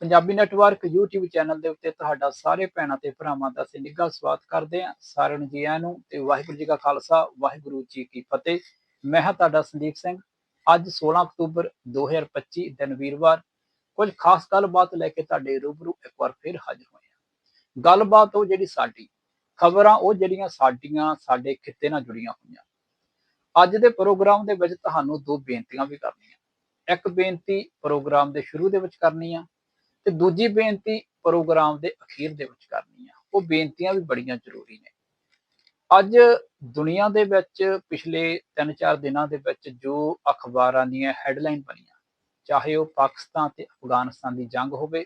Punjabi network YouTube channel ਦੇ ਉੱਤੇ ਤੁਹਾਡਾ ਸਾਰੇ ਭੈਣਾਂ ਤੇ ਭਰਾਵਾਂ ਦਾ ਅਸੀਂ ਨਿੱਘਾ ਸਵਾਗਤ ਕਰਦੇ ਹਾਂ। ਸਾਰਿਆਂ ਨੂੰ ਜੀ ਆਇਆਂ ਨੂੰ ਤੇ ਵਾਹਿਗੁਰੂ ਜੀ ਕਾ ਖਾਲਸਾ, ਵਾਹਿਗੁਰੂ ਜੀ ਕੀ ਫਤਿਹ। ਮੈਂ ਹਾਂ ਤੁਹਾਡਾ ਸੰਦੀਪ ਸਿੰਘ। ਅੱਜ 16 ਅਕਤੂਬਰ 2025 ਦਿਨ ਵੀਰਵਾਰ। ਕੁਝ ਖਾਸ ਗੱਲਬਾਤ ਲੈ ਕੇ ਤੁਹਾਡੇ ਰੂਬਰੂ ਇੱਕ ਵਾਰ ਫਿਰ ਹਾਜ਼ਰ ਹੋਏ ਹਾਂ। ਗੱਲਬਾਤ ਉਹ ਜਿਹੜੀ ਸਾਡੀ, ਖਬਰਾਂ ਉਹ ਜਿਹੜੀਆਂ ਸਾਡੀਆਂ, ਸਾਡੇ ਖਿੱਤੇ ਨਾਲ ਜੁੜੀਆਂ ਹੋਈਆਂ। ਅੱਜ ਦੇ ਪ੍ਰੋਗਰਾਮ ਦੇ ਵਿੱਚ ਤੁਹਾਨੂੰ ਦੋ ਬੇਨਤੀਆਂ ਵੀ ਕਰਨੀਆਂ। ਇੱਕ ਬੇਨਤੀ ਪ੍ਰੋਗਰਾਮ ਦੇ ਸ਼ੁਰੂ ਦੇ ਵਿੱਚ ਕਰਨੀ ਆ। ਤੇ ਦੂਜੀ ਬੇਨਤੀ ਪ੍ਰੋਗਰਾਮ ਦੇ ਅਖੀਰ ਦੇ ਵਿੱਚ ਕਰਨੀ ਆ। ਉਹ ਬੇਨਤੀਆਂ ਵੀ ਬੜੀਆਂ ਜ਼ਰੂਰੀ ਨੇ। ਅੱਜ ਦੁਨੀਆ ਦੇ ਵਿੱਚ ਪਿਛਲੇ 3-4 ਦਿਨਾਂ ਦੇ ਵਿੱਚ ਜੋ ਅਖਬਾਰਾਂ ਦੀਆਂ ਹੈਡਲਾਈਨ ਬਣੀਆਂ, ਚਾਹੇ ਉਹ ਪਾਕਿਸਤਾਨ ਤੇ ਅਫਗਾਨਿਸਤਾਨ ਦੀ ਜੰਗ ਹੋਵੇ,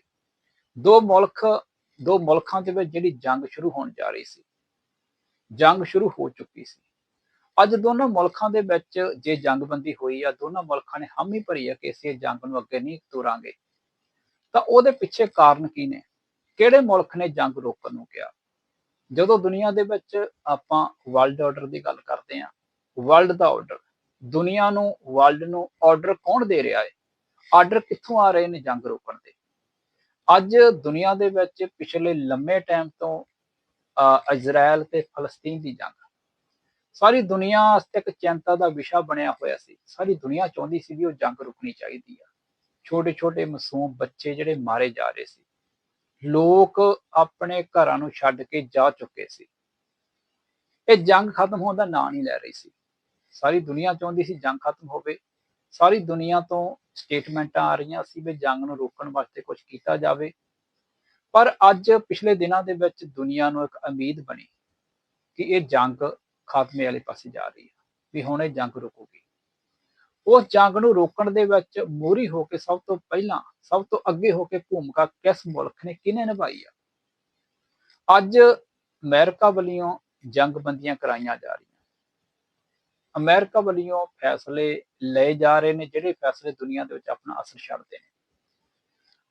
ਦੋ ਮੁਲਕ ਦੋ ਮੁਲਕਾਂ ਦੇ ਵਿੱਚ ਜਿਹੜੀ ਜੰਗ ਸ਼ੁਰੂ ਹੋਣ ਜਾ ਰਹੀ ਸੀ, ਜੰਗ ਸ਼ੁਰੂ ਹੋ ਚੁੱਕੀ ਸੀ। ਅੱਜ ਦੋਨੋਂ ਮੁਲਕਾਂ ਦੇ ਵਿੱਚ ਜੇ ਜੰਗਬੰਦੀ ਹੋਈ ਆ, ਦੋਨਾਂ ਮੁਲਕਾਂ ਨੇ ਹਾਮੀ ਭਰੀ ਆ ਕਿ ਅਸੀਂ ਇਹ ਜੰਗ ਨੂੰ ਅੱਗੇ ਨਹੀਂ ਤੋਰਾਂਗੇ। ਤਾਂ ਉਹਦੇ ਪਿੱਛੇ ਕਾਰਨ ਕੀ ਨੇ? ਕਿਹੜੇ ਮੁਲਕ ਨੇ ਜੰਗ ਰੋਕਣ ਨੂੰ ਕਿਹਾ? ਜਦੋਂ ਦੁਨੀਆ ਦੇ ਵਿੱਚ ਆਪਾਂ ਵਰਲਡ ਆਰਡਰ ਦੀ ਗੱਲ ਕਰਦੇ ਹਾਂ ਵਰਲਡ ਦਾ ਆਰਡਰ ਦੁਨੀਆ ਨੂੰ ਵਰਲਡ ਨੂੰ ਆਰਡਰ ਕੌਣ ਦੇ ਰਿਹਾ ਹੈ? ਆਰਡਰ ਕਿੱਥੋਂ ਆ ਰਹੇ ਨੇ ਜੰਗ ਰੋਕਣ ਦੇ? ਅੱਜ ਦੁਨੀਆ ਦੇ ਵਿੱਚ ਪਿਛਲੇ ਲੰਮੇ ਟਾਈਮ ਤੋਂ ਅਹ, ਇਜ਼ਰਾਈਲ ਤੇ ਫਲਸਤੀਨ ਦੀ ਜੰਗ। ਸਾਰੀ ਦੁਨੀਆ ਵਾਸਤੇ ਇੱਕ ਚਿੰਤਾ ਦਾ ਵਿਸ਼ਾ ਬਣਿਆ ਹੋਇਆ ਸੀ। ਸਾਰੀ ਦੁਨੀਆ ਚਾਹੁੰਦੀ ਸੀ ਵੀ ਉਹ ਜੰਗ ਰੁਕਣੀ ਚਾਹੀਦੀ ਆ। ਛੋਟੇ ਛੋਟੇ ਮਾਸੂਮ ਬੱਚੇ ਜਿਹੜੇ ਮਾਰੇ ਜਾ ਰਹੇ ਸੀ। ਲੋਕ ਆਪਣੇ ਘਰਾਂ ਨੂੰ ਛੱਡ ਕੇ ਜਾ ਚੁੱਕੇ ਸੀ। ਇਹ ਜੰਗ ਖਤਮ ਹੋਣ ਦਾ ਨਾਂ ਨਹੀਂ ਲੈ ਰਹੀ ਸੀ। ਸਾਰੀ ਦੁਨੀਆ ਚਾਹੁੰਦੀ ਸੀ ਜੰਗ ਖਤਮ ਹੋਵੇ। ਸਾਰੀ ਦੁਨੀਆ ਤੋਂ ਸਟੇਟਮੈਂਟਾਂ ਆ ਰਹੀਆਂ ਸੀ ਵੀ ਜੰਗ ਨੂੰ ਰੋਕਣ ਵਾਸਤੇ ਕੁਝ ਕੀਤਾ ਜਾਵੇ। ਪਰ ਅੱਜ ਪਿਛਲੇ ਦਿਨਾਂ ਦੇ ਵਿੱਚ ਦੁਨੀਆ ਨੂੰ ਇੱਕ ਉਮੀਦ ਬਣੀ ਕਿ ਇਹ ਜੰਗ ਖਾਤਮੇ ਵਾਲੇ ਪਾਸੇ ਜਾ ਰਹੀ ਹੈ, ਵੀ ਹੁਣ ਇਹ ਜੰਗ ਰੁਕੂਗੀ। ਉਸ ਜੰਗ ਨੂੰ ਰੋਕਣ ਦੇ ਵਿੱਚ ਮੋਰੀ ਹੋ ਕੇ ਸਭ ਤੋਂ ਪਹਿਲਾਂ, ਸਭ ਤੋਂ ਅੱਗੇ ਹੋ ਕੇ ਭੂਮਿਕਾ ਕਿਸ ਮੁਲਕ ਨੇ, ਕਿਹਨੇ ਨਿਭਾਈ ਆ? ਅੱਜ ਅਮਰੀਕਾ ਵੱਲੋਂ ਜੰਗਬੰਦੀਆਂ ਕਰਾਈਆਂ ਜਾ ਰਹੀਆਂ। ਅਮਰੀਕਾ ਵੱਲੋਂ ਫੈਸਲੇ ਲਏ ਜਾ ਰਹੇ ਨੇ, ਜਿਹੜੇ ਫੈਸਲੇ ਦੁਨੀਆ ਦੇ ਵਿੱਚ ਆਪਣਾ ਅਸਰ ਛੱਡਦੇ ਨੇ।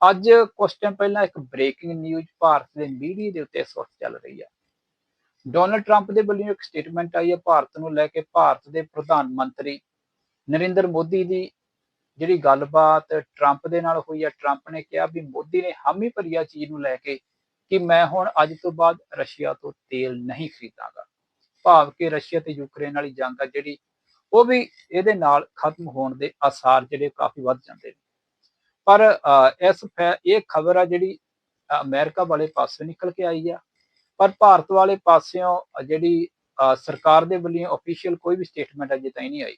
ਅੱਜ ਕੁਝ ਟਾਈਮ ਪਹਿਲਾਂ ਇੱਕ ਬ੍ਰੇਕਿੰਗ ਨਿਊਜ਼ ਭਾਰਤ ਦੇ ਮੀਡੀਆ ਦੇ ਉੱਤੇ ਇਸ ਵਕਤ ਚੱਲ ਰਹੀ ਹੈ ਡੋਨਲਡ ਟਰੰਪ ਦੇ ਵੱਲੋਂ ਇੱਕ ਸਟੇਟਮੈਂਟ ਆਈ ਹੈ ਭਾਰਤ ਨੂੰ ਲੈ ਕੇ ਭਾਰਤ ਦੇ ਪ੍ਰਧਾਨ ਮੰਤਰੀ ਨਰਿੰਦਰ ਮੋਦੀ ਦੀ ਜਿਹੜੀ ਗੱਲਬਾਤ ਟਰੰਪ ਦੇ ਨਾਲ ਹੋਈ ਆ ਟਰੰਪ ਨੇ ਕਿਹਾ ਵੀ ਮੋਦੀ ਨੇ ਹਾਮੀ ਭਰੀ ਆ ਚੀਜ਼ ਨੂੰ ਲੈ ਕੇ ਕਿ ਮੈਂ ਹੁਣ ਅੱਜ ਤੋਂ ਬਾਅਦ ਰਸ਼ੀਆ ਤੋਂ ਤੇਲ ਨਹੀਂ ਖਰੀਦਾਂਗਾ। ਭਾਵ ਕਿ ਰਸ਼ੀਆ ਤੇ ਯੂਕਰੇਨ ਵਾਲੀ ਜੰਗ ਆ ਜਿਹੜੀ ਉਹ ਵੀ ਇਹਦੇ ਨਾਲ ਖਤਮ ਹੋਣ ਦੇ ਆਸਾਰ ਜਿਹੜੇ ਕਾਫੀ ਵੱਧ ਜਾਂਦੇ ਨੇ। ਪਰ ਇਸ ਫੈ- ਇਹ ਖਬਰ ਆ ਜਿਹੜੀ ਅ, ਅਮਰੀਕਾ ਵਾਲੇ ਪਾਸੇ ਨਿਕਲ ਕੇ ਆਈ ਆ। ਪਰ ਭਾਰਤ ਵਾਲੇ ਪਾਸਿਓਂ ਜਿਹੜੀ ਸਰਕਾਰ ਦੇ ਵੱਲੋਂ ਅਫੀਸ਼ੀਅਲ ਕੋਈ ਵੀ ਸਟੇਟਮੈਂਟ ਅਜੇ ਤਾਈਂ ਨਹੀਂ ਆਈ।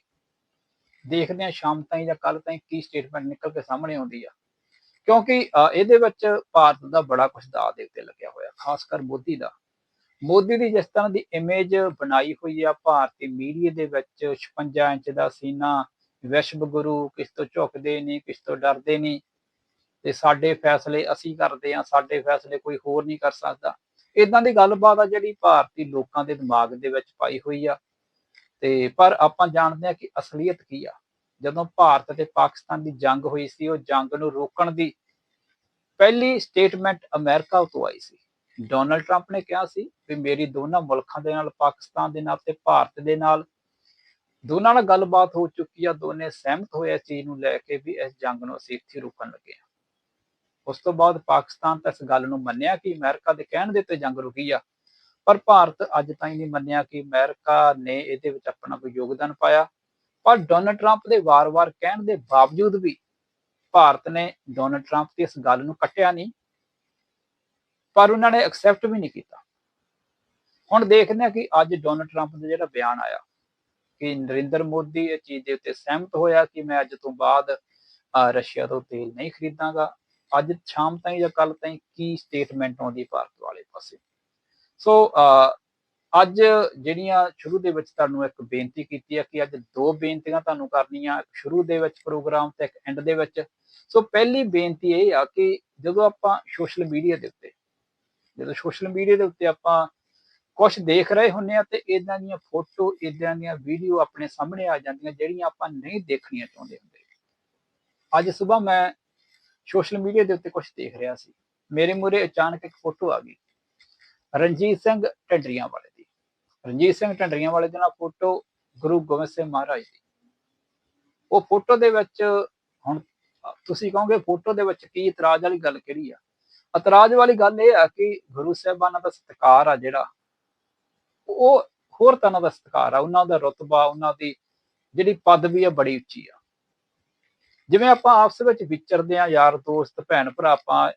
ਦੇਖਦੇ ਹਾਂ ਸ਼ਾਮ ਤਾਈਂ ਜਾਂ ਕੱਲ ਤਾਈਂ ਕੀ ਸਟੇਟਮੈਂਟ ਨਿਕਲ ਕੇ ਸਾਹਮਣੇ ਆਉਂਦੀ ਆ। ਕਿਉਂਕਿ ਇਹਦੇ ਵਿੱਚ ਭਾਰਤ ਦਾ ਬੜਾ ਕੁਝ ਦਾਅ ਦੇ ਉੱਤੇ ਲੱਗਿਆ ਹੋਇਆ, ਖਾਸ ਕਰ ਮੋਦੀ ਦਾ। ਮੋਦੀ ਦੀ ਜਿਸ ਤਰ੍ਹਾਂ ਦੀ ਇਮੇਜ ਬਣਾਈ ਹੋਈ ਆ ਭਾਰਤੀ ਮੀਡੀਆ ਦੇ ਵਿੱਚ 56 ਇੰਚ ਦਾ ਸੀਨਾ, ਵਿਸ਼ਵ ਗੁਰੂ ਕਿਸ ਤੋਂ ਝੁਕਦੇ ਨਹੀਂ, ਕਿਸ ਤੋਂ ਡਰਦੇ ਨਹੀਂ, ਤੇ ਸਾਡੇ ਫੈਸਲੇ ਅਸੀਂ ਕਰਦੇ ਆ ਸਾਡੇ ਫੈਸਲੇ ਕੋਈ ਹੋਰ ਨਹੀਂ ਕਰ ਸਕਦਾ। ਇਦਾਂ ਦੀ ਗੱਲਬਾਤ ਆ ਜਿਹੜੀ ਭਾਰਤੀ ਲੋਕਾਂ ਦੇ ਦਿਮਾਗ ਦੇ ਵਿੱਚ ਪਾਈ ਹੋਈ ਆ। ਤੇ ਪਰ ਆਪਾਂ ਜਾਣਦੇ ਆ ਕਿ ਅਸਲੀਅਤ ਕੀ ਆ। ਜਦੋਂ ਭਾਰਤ ਤੇ ਪਾਕਿਸਤਾਨ ਦੀ ਜੰਗ ਹੋਈ ਸੀ, ਉਹ ਜੰਗ ਨੂੰ ਰੋਕਣ ਦੀ ਪਹਿਲੀ ਸਟੇਟਮੈਂਟ ਅਮਰੀਕਾ ਤੋਂ ਆਈ ਸੀ। ਡੋਨਲਡ ਟਰੰਪ ਨੇ ਕਿਹਾ ਸੀ ਵੀ ਮੇਰੀ ਦੋਨਾਂ ਮੁਲਕਾਂ ਦੇ ਨਾਲ, ਪਾਕਿਸਤਾਨ ਦੇ ਨਾਲ ਤੇ ਭਾਰਤ ਦੇ ਨਾਲ ਦੋਨਾਂ ਨਾਲ ਗੱਲਬਾਤ ਹੋ ਚੁੱਕੀ ਆ। ਦੋਨੇ ਸਹਿਮਤ ਹੋਏ ਇਸ ਚੀਜ਼ ਨੂੰ ਲੈ ਕੇ ਵੀ ਇਸ ਜੰਗ ਨੂੰ ਅਸੀਂ ਇੱਥੇ ਰੋਕਣ ਲੱਗੇ ਆ ਉਸ ਤੋਂ ਬਾਅਦ ਪਾਕਿਸਤਾਨ ਤਾਂ ਇਸ ਗੱਲ ਨੂੰ ਮੰਨਿਆ ਕਿ ਅਮਰੀਕਾ ਦੇ ਕਹਿਣ ਦੇ ਉੱਤੇ ਜੰਗ ਰੁਕੀ ਆ। ਪਰ ਭਾਰਤ ਅੱਜ ਤਾਈਂ ਨਹੀਂ ਮੰਨਿਆ ਕਿ ਅਮਰੀਕਾ ਨੇ ਇਹਦੇ ਵਿੱਚ ਆਪਣਾ ਕੋਈ ਯੋਗਦਾਨ ਪਾਇਆ। ਪਰ ਡੋਨਲਡ ਟਰੰਪ ਦੇ ਵਾਰ-ਵਾਰ ਕਹਿਣ ਦੇ ਬਾਵਜੂਦ ਵੀ ਭਾਰਤ ਨੇ ਡੋਨਲਡ ਟਰੰਪ ਦੀ ਇਸ ਗੱਲ ਨੂੰ ਕੱਟਿਆ ਨਹੀਂ, ਪਰ ਉਹਨਾਂ ਨੇ ਐਕਸੈਪਟ ਵੀ ਨਹੀਂ ਕੀਤਾ। ਹੁਣ ਦੇਖਦੇ ਹਾਂ ਕਿ ਅੱਜ ਡੋਨਲਡ ਟਰੰਪ ਦਾ ਜਿਹੜਾ ਬਿਆਨ ਆਇਆ ਕਿ ਨਰਿੰਦਰ ਮੋਦੀ ਇਹ ਚੀਜ਼ ਦੇ ਉੱਤੇ ਸਹਿਮਤ ਹੋਇਆ ਕਿ ਮੈਂ ਅੱਜ ਤੋਂ ਬਾਅਦ ਰਸ਼ੀਆ ਤੋਂ ਤੇਲ ਨਹੀਂ ਖਰੀਦਾਂਗਾ। ਅੱਜ ਸ਼ਾਮ ਤਾਈਂ ਜਾਂ ਕੱਲ ਤਾਈਂ ਕੀ ਸਟੇਟਮੈਂਟ ਆਉਂਦੀ ਭਾਰਤ ਵਾਲੇ ਪਾਸੇ? ਸੋ ਅੱਜ ਜਿਹੜੀਆਂ ਸ਼ੁਰੂ ਦੇ ਵਿੱਚ ਤੁਹਾਨੂੰ ਇੱਕ ਬੇਨਤੀ ਕੀਤੀ ਹੈ ਕਿ ਅੱਜ ਦੋ ਬੇਨਤੀਆਂ ਤੁਹਾਨੂੰ ਕਰਨੀਆਂ ਸ਼ੁਰੂ ਦੇ ਵਿੱਚ ਪ੍ਰੋਗਰਾਮ ਤੇ ਇੱਕ ਐਂਡ ਦੇ ਵਿੱਚ। ਸੋ ਪਹਿਲੀ ਬੇਨਤੀ ਇਹ ਆ ਕਿ ਜਦੋਂ ਆਪਾਂ ਸੋਸ਼ਲ ਮੀਡੀਆ ਦੇ ਉੱਤੇ, ਜਦੋਂ ਸੋਸ਼ਲ ਮੀਡੀਆ ਦੇ ਉੱਤੇ ਆਪਾਂ ਕੁਝ ਦੇਖ ਰਹੇ ਹੁੰਨੇ ਆ ਤੇ ਇਦਾਂ ਦੀਆਂ ਫੋਟੋ ਇਦਾਂ ਦੀਆਂ ਵੀਡੀਓ ਆਪਣੇ ਸਾਹਮਣੇ ਆ ਜਾਂਦੀਆਂ ਜਿਹੜੀਆਂ ਆਪਾਂ ਨਹੀਂ ਦੇਖਣੀਆਂ ਚਾਹੁੰਦੇ ਹੁੰਦੇ। ਅੱਜ ਸਵੇਰ ਮੈਂ ਸੋਸ਼ਲ ਮੀਡੀਆ ਦੇ ਉੱਤੇ ਕੁਝ ਦੇਖ ਰਿਹਾ ਸੀ। ਮੇਰੇ ਮੂਹਰੇ ਅਚਾਨਕ ਇੱਕ ਫੋਟੋ ਆ ਗਈ। ਰਣਜੀਤ ਸਿੰਘ ਢੰਡਰੀਆਂ ਵਾਲੇ ਦੀ। ਰਣਜੀਤ ਸਿੰਘ ਢੰਡਰੀਆਂ ਵਾਲੇ ਦੇ ਨਾਲ ਫੋਟੋ ਗੁਰੂ ਗੋਬਿੰਦ ਸਿੰਘ ਮਹਾਰਾਜ ਦੀ। ਉਹ ਫੋਟੋ ਦੇ ਵਿੱਚ ਹੁਣ ਤੁਸੀਂ ਕਹੋਗੇ ਫੋਟੋ ਦੇ ਵਿੱਚ ਕੀ ਇਤਰਾਜ਼ ਵਾਲੀ ਗੱਲ ਕਿਹੜੀ ਆ? ਇਤਰਾਜ਼ ਵਾਲੀ ਗੱਲ ਇਹ ਆ ਕਿ ਗੁਰੂ ਸਾਹਿਬਾਨਾਂ ਦਾ ਸਤਿਕਾਰ ਆ ਜਿਹੜਾ, ਉਹ ਹੋਰ ਤਰ੍ਹਾਂ ਦਾ ਸਤਿਕਾਰ ਆ। ਉਹਨਾਂ ਦਾ ਰਤਬਾ, ਉਹਨਾਂ ਦੀ ਜਿਹੜੀ ਪਦਵੀ ਆ ਬੜੀ ਉੱਚੀ ਆ। ਜਿਵੇਂ ਆਪਾਂ ਆਪਸ ਵਿੱਚ ਵਿਚਰਦੇ ਆ, ਯਾਰ, ਦੋਸਤ, ਭੈਣ, ਭਰਾ, ਆਪਾਂ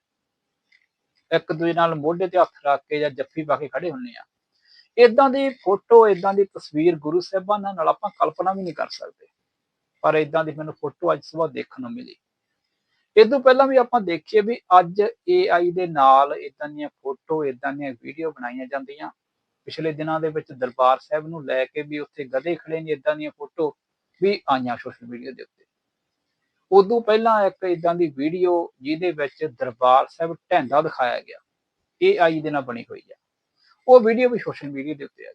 ਇੱਕ ਦੂਜੇ ਨਾਲ ਮੋਢੇ ਤੇ ਹੱਥ ਰੱਖ ਕੇ ਜਾਂ ਜੱਫੀ ਪਾ ਕੇ ਖੜੇ ਹੁੰਨੇ ਆ। ਇਦਾਂ ਦੀ ਫੋਟੋ ਇਦਾਂ ਦੀ ਤਸਵੀਰ ਗੁਰੂ ਸਾਹਿਬਾਨਾਂ ਨਾਲ ਆਪਾਂ ਕਲਪਨਾ ਵੀ ਨਹੀਂ ਕਰ ਸਕਦੇ। ਪਰ ਇਦਾਂ ਦੀ ਮੈਨੂੰ ਫੋਟੋ ਅੱਜ ਸਵੇਰ ਦੇਖਣ ਨੂੰ ਮਿਲੀ। ਇਸ ਤੋਂ ਪਹਿਲਾਂ ਵੀ ਆਪਾਂ ਦੇਖੀਏ ਵੀ ਅੱਜ AI ਦੇ ਨਾਲ ਇਦਾਂ ਦੀਆਂ ਫੋਟੋ ਇਦਾਂ ਦੀਆਂ ਵੀਡੀਓ ਬਣਾਈਆਂ ਜਾਂਦੀਆਂ। ਪਿਛਲੇ ਦਿਨਾਂ ਦੇ ਵਿੱਚ ਦਰਬਾਰ ਸਾਹਿਬ ਨੂੰ ਲੈ ਕੇ ਵੀ ਉੱਥੇ ਗਧੇ ਖੜੇ ਨੇ ਇਦਾਂ ਦੀਆਂ ਫੋਟੋ ਵੀ ਆਈਆਂ ਸੋਸ਼ਲ ਮੀਡੀਆ ਦੇ ਉੱਤੇ। ਉਦੋਂ ਪਹਿਲਾਂ ਇੱਕ ਇਦਾਂ ਦੀ ਵੀਡੀਓ ਜਿਹਦੇ ਵਿੱਚ ਦਰਬਾਰ ਸਾਹਿਬ ਢੈਂਦਾ ਦਿਖਾਇਆ ਗਿਆ। AI ਦੇ ਨਾਲ ਬਣੀ ਹੋਈ ਆ ਉਹ ਵੀਡੀਓ ਵੀ ਸੋਸ਼ਲ ਮੀਡੀਆ ਦੇ ਉੱਤੇ ਆ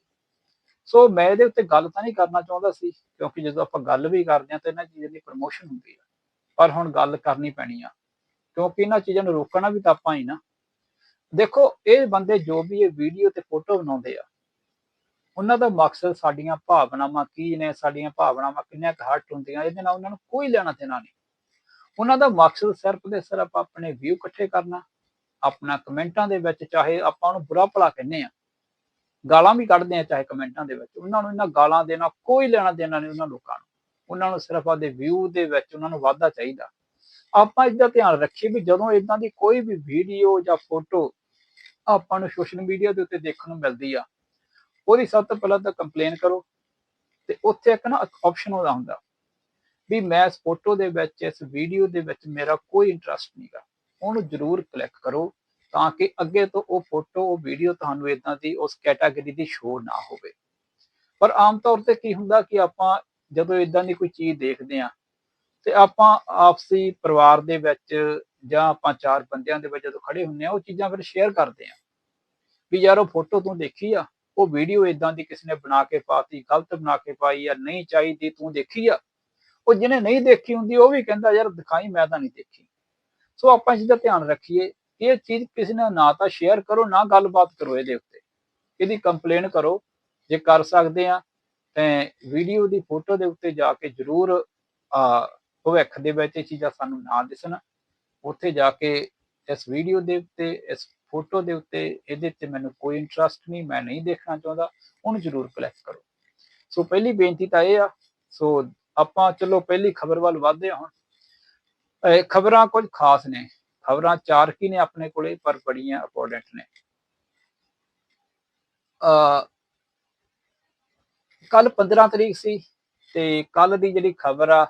ਸੋ ਮੈਂ ਇਹਦੇ ਉੱਤੇ ਗੱਲ ਤਾਂ ਨਹੀਂ ਕਰਨਾ ਚਾਹੁੰਦਾ ਸੀ, ਕਿਉਂਕਿ ਜਦੋਂ ਆਪਾਂ ਗੱਲ ਵੀ ਕਰਦੇ ਹਾਂ ਤਾਂ ਇਹਨਾਂ ਚੀਜ਼ਾਂ ਦੀ ਪ੍ਰਮੋਸ਼ਨ ਹੁੰਦੀ ਆ ਪਰ ਹੁਣ ਗੱਲ ਕਰਨੀ ਪੈਣੀ ਆ, ਕਿਉਂਕਿ ਇਹਨਾਂ ਚੀਜ਼ਾਂ ਨੂੰ ਰੋਕਣਾ ਵੀ ਤਾਂ ਆਪਾਂ ਹੀ ਨਾ। ਦੇਖੋ, ਇਹ ਬੰਦੇ ਜੋ ਵੀ ਇਹ ਵੀਡੀਓ ਤੇ ਫੋਟੋ ਬਣਾਉਂਦੇ ਆ, ਉਹਨਾਂ ਦਾ ਮਕਸਦ ਸਾਡੀਆਂ ਭਾਵਨਾਵਾਂ ਕੀ ਨੇ, ਸਾਡੀਆਂ ਭਾਵਨਾਵਾਂ ਕਿੰਨੀਆਂ ਘੱਟ ਹੁੰਦੀਆਂ, ਇਹਦੇ ਨਾਲ ਉਹਨਾਂ ਨੂੰ ਕੋਈ ਲੈਣਾ ਦੇਣਾ ਨਹੀਂ। ਉਹਨਾਂ ਦਾ ਮਕਸਦ ਸਿਰਫ ਤੇ ਸਿਰਫ ਆਪਣੇ ਵਿਊ ਇਕੱਠੇ ਕਰਨਾ, ਆਪਣਾ ਕਮੈਂਟਾਂ ਦੇ ਵਿੱਚ ਚਾਹੇ ਆਪਾਂ ਉਹਨੂੰ ਬੁਰਾ ਭਲਾ ਕਹਿੰਦੇ ਆ ਗਾਲਾਂ ਵੀ ਕੱਢਦੇ ਆ ਚਾਹੇ ਕਮੈਂਟਾਂ ਦੇ ਵਿੱਚ, ਉਹਨਾਂ ਨੂੰ ਇਹਨਾਂ ਗਾਲਾਂ ਦੇ ਨਾਲ ਕੋਈ ਲੈਣਾ ਦੇਣਾ ਨਹੀਂ ਉਹਨਾਂ ਲੋਕਾਂ ਨੂੰ, ਉਹਨਾਂ ਨੂੰ ਸਿਰਫ ਆਪਦੇ ਵਿਊ ਦੇ ਵਿੱਚ ਉਹਨਾਂ ਨੂੰ ਵਾਧਾ ਚਾਹੀਦਾ। ਆਪਾਂ ਇਸ ਧਿਆਨ ਰੱਖੀਏ ਵੀ ਜਦੋਂ ਇਦਾਂ ਦੀ ਕੋਈ ਵੀ ਵੀਡੀਓ ਜਾਂ ਫੋਟੋ ਆਪਾਂ ਨੂੰ ਸੋਸ਼ਲ ਮੀਡੀਆ ਦੇ ਉੱਤੇ ਦੇਖਣ ਨੂੰ ਮਿਲਦੀ ਆ, ਉਹਦੀ ਸਭ ਤੋਂ ਪਹਿਲਾਂ ਤਾਂ ਕੰਪਲੇਨ ਕਰੋ, ਤੇ ਉੱਥੇ ਇੱਕ ਨਾ ਆਪਸ਼ਨ ਉਹਦਾ ਹੁੰਦਾ ਵੀ ਮੈਂ ਇਸ ਫੋਟੋ ਦੇ ਵਿੱਚ, ਇਸ ਵੀਡੀਓ ਦੇ ਵਿੱਚ ਮੇਰਾ ਕੋਈ ਇੰਟਰਸਟ ਨਹੀਂਗਾ ਉਹਨੂੰ ਜ਼ਰੂਰ ਕਲਿੱਕ ਕਰੋ ਤਾਂ ਕਿ ਅੱਗੇ ਤੋਂ ਉਹ ਫੋਟੋ ਉਹ ਵੀਡੀਓ ਤੁਹਾਨੂੰ ਇਦਾਂ ਦੀ, ਉਸ ਕੈਟਾਗਰੀ ਦੀ ਸ਼ੋਅ ਨਾ ਹੋਵੇ। ਪਰ ਆਮ ਤੌਰ ਤੇ ਕੀ ਹੁੰਦਾ ਕਿ ਆਪਾਂ ਜਦੋਂ ਇਦਾਂ ਦੀ ਕੋਈ ਚੀਜ਼ ਦੇਖਦੇ ਆ ਤੇ ਆਪਾਂ ਆਪਸੀ ਪਰਿਵਾਰ ਦੇ ਵਿੱਚ ਜਾਂ ਆਪਾਂ ਚਾਰ ਬੰਦਿਆਂ ਦੇ ਵਿੱਚ ਜਦੋਂ ਖੜੇ ਹੁੰਨੇ ਆ ਉਹ ਚੀਜ਼ਾਂ ਫਿਰ ਸ਼ੇਅਰ ਕਰਦੇ ਆ ਵੀ ਯਾਰ ਉਹ ਫੋਟੋ ਤੂੰ ਦੇਖੀ ਆ, ਉਹ ਵੀਡੀਓ ਇਦਾਂ ਦੀ ਕਿਸ ਨੇ ਬਣਾ ਕੇ ਪਾਤੀ, ਗਲਤ ਬਣਾ ਕੇ ਪਾਈ ਆ, ਨਹੀਂ ਚਾਹੀਦੀ ਤੂੰ ਦੇਖੀ ਆ। ਉਹ ਜਿਹਨੇ ਨਹੀਂ ਦੇਖੀ ਹੁੰਦੀ, ਉਹ ਵੀ ਕਹਿੰਦਾ, ਯਾਰ ਦਿਖਾਈ ਮੈਂ ਤਾਂ ਨਹੀਂ ਦੇਖੀ। ਸੋ ਆਪਾਂ ਇਸ ਦਾ ਧਿਆਨ ਰੱਖੀਏ ਇਹ ਚੀਜ਼ ਕਿਸੇ ਨਾਲ ਨਾ ਤਾਂ ਸ਼ੇਅਰ ਕਰੋ, ਨਾ ਗੱਲਬਾਤ ਕਰੋ ਇਹਦੇ ਉੱਤੇ। ਇਹਦੀ ਕੰਪਲੇਨ ਕਰੋ। ਜੇ ਕਰ ਸਕਦੇ ਆ ਤੇ ਵੀਡੀਓ ਦੀ ਫੋਟੋ ਦੇ ਉੱਤੇ ਜਾ ਕੇ ਜਰੂਰ, ਆ, ਭਵਿੱਖ ਦੇ ਵਿੱਚ ਇਹ ਚੀਜ਼ਾਂ ਸਾਨੂੰ ਨਾ ਦਿਸਣ। ਉੱਥੇ ਜਾ ਕੇ ਇਸ ਵੀਡੀਓ ਦੇ ਉੱਤੇ, ਇਸ ਫੋਟੋ ਦੇ ਉੱਤੇ ਇਹਦੇ ਤੇ ਮੈਨੂੰ ਕੋਈ ਇੰਟਰਸਟ ਨਹੀਂ, ਮੈਂ ਨਹੀਂ ਦੇਖਣਾ ਚਾਹੁੰਦਾ, ਉਹਨੂੰ ਜਰੂਰ ਕਲਿੱਕ ਕਰੋ। ਸੋ ਪਹਿਲੀ ਬੇਨਤੀ ਤਾਂ ਇਹ ਆ, ਸੋ ਆਪਾਂ ਚਲੋ ਪਹਿਲੀ ਖਬਰ ਵੱਲ ਵਧਦੇ ਹਾਂ। ਹੁਣ ਖਬਰਾਂ ਕੁਝ ਖਾਸ ਨੇ। ਖਬਰਾਂ ਚਾਰ ਕੀ ਨੇ ਆਪਣੇ ਕੋਲੇ, ਪਰ ਬੜੀਆਂ ਇੰਪੋਰਟੈਂਟ ਨੇ। ਅ ਕੱਲ 15 ਤਰੀਕ ਸੀ ਤੇ ਕੱਲ ਦੀ ਜਿਹੜੀ ਖਬਰ ਆ,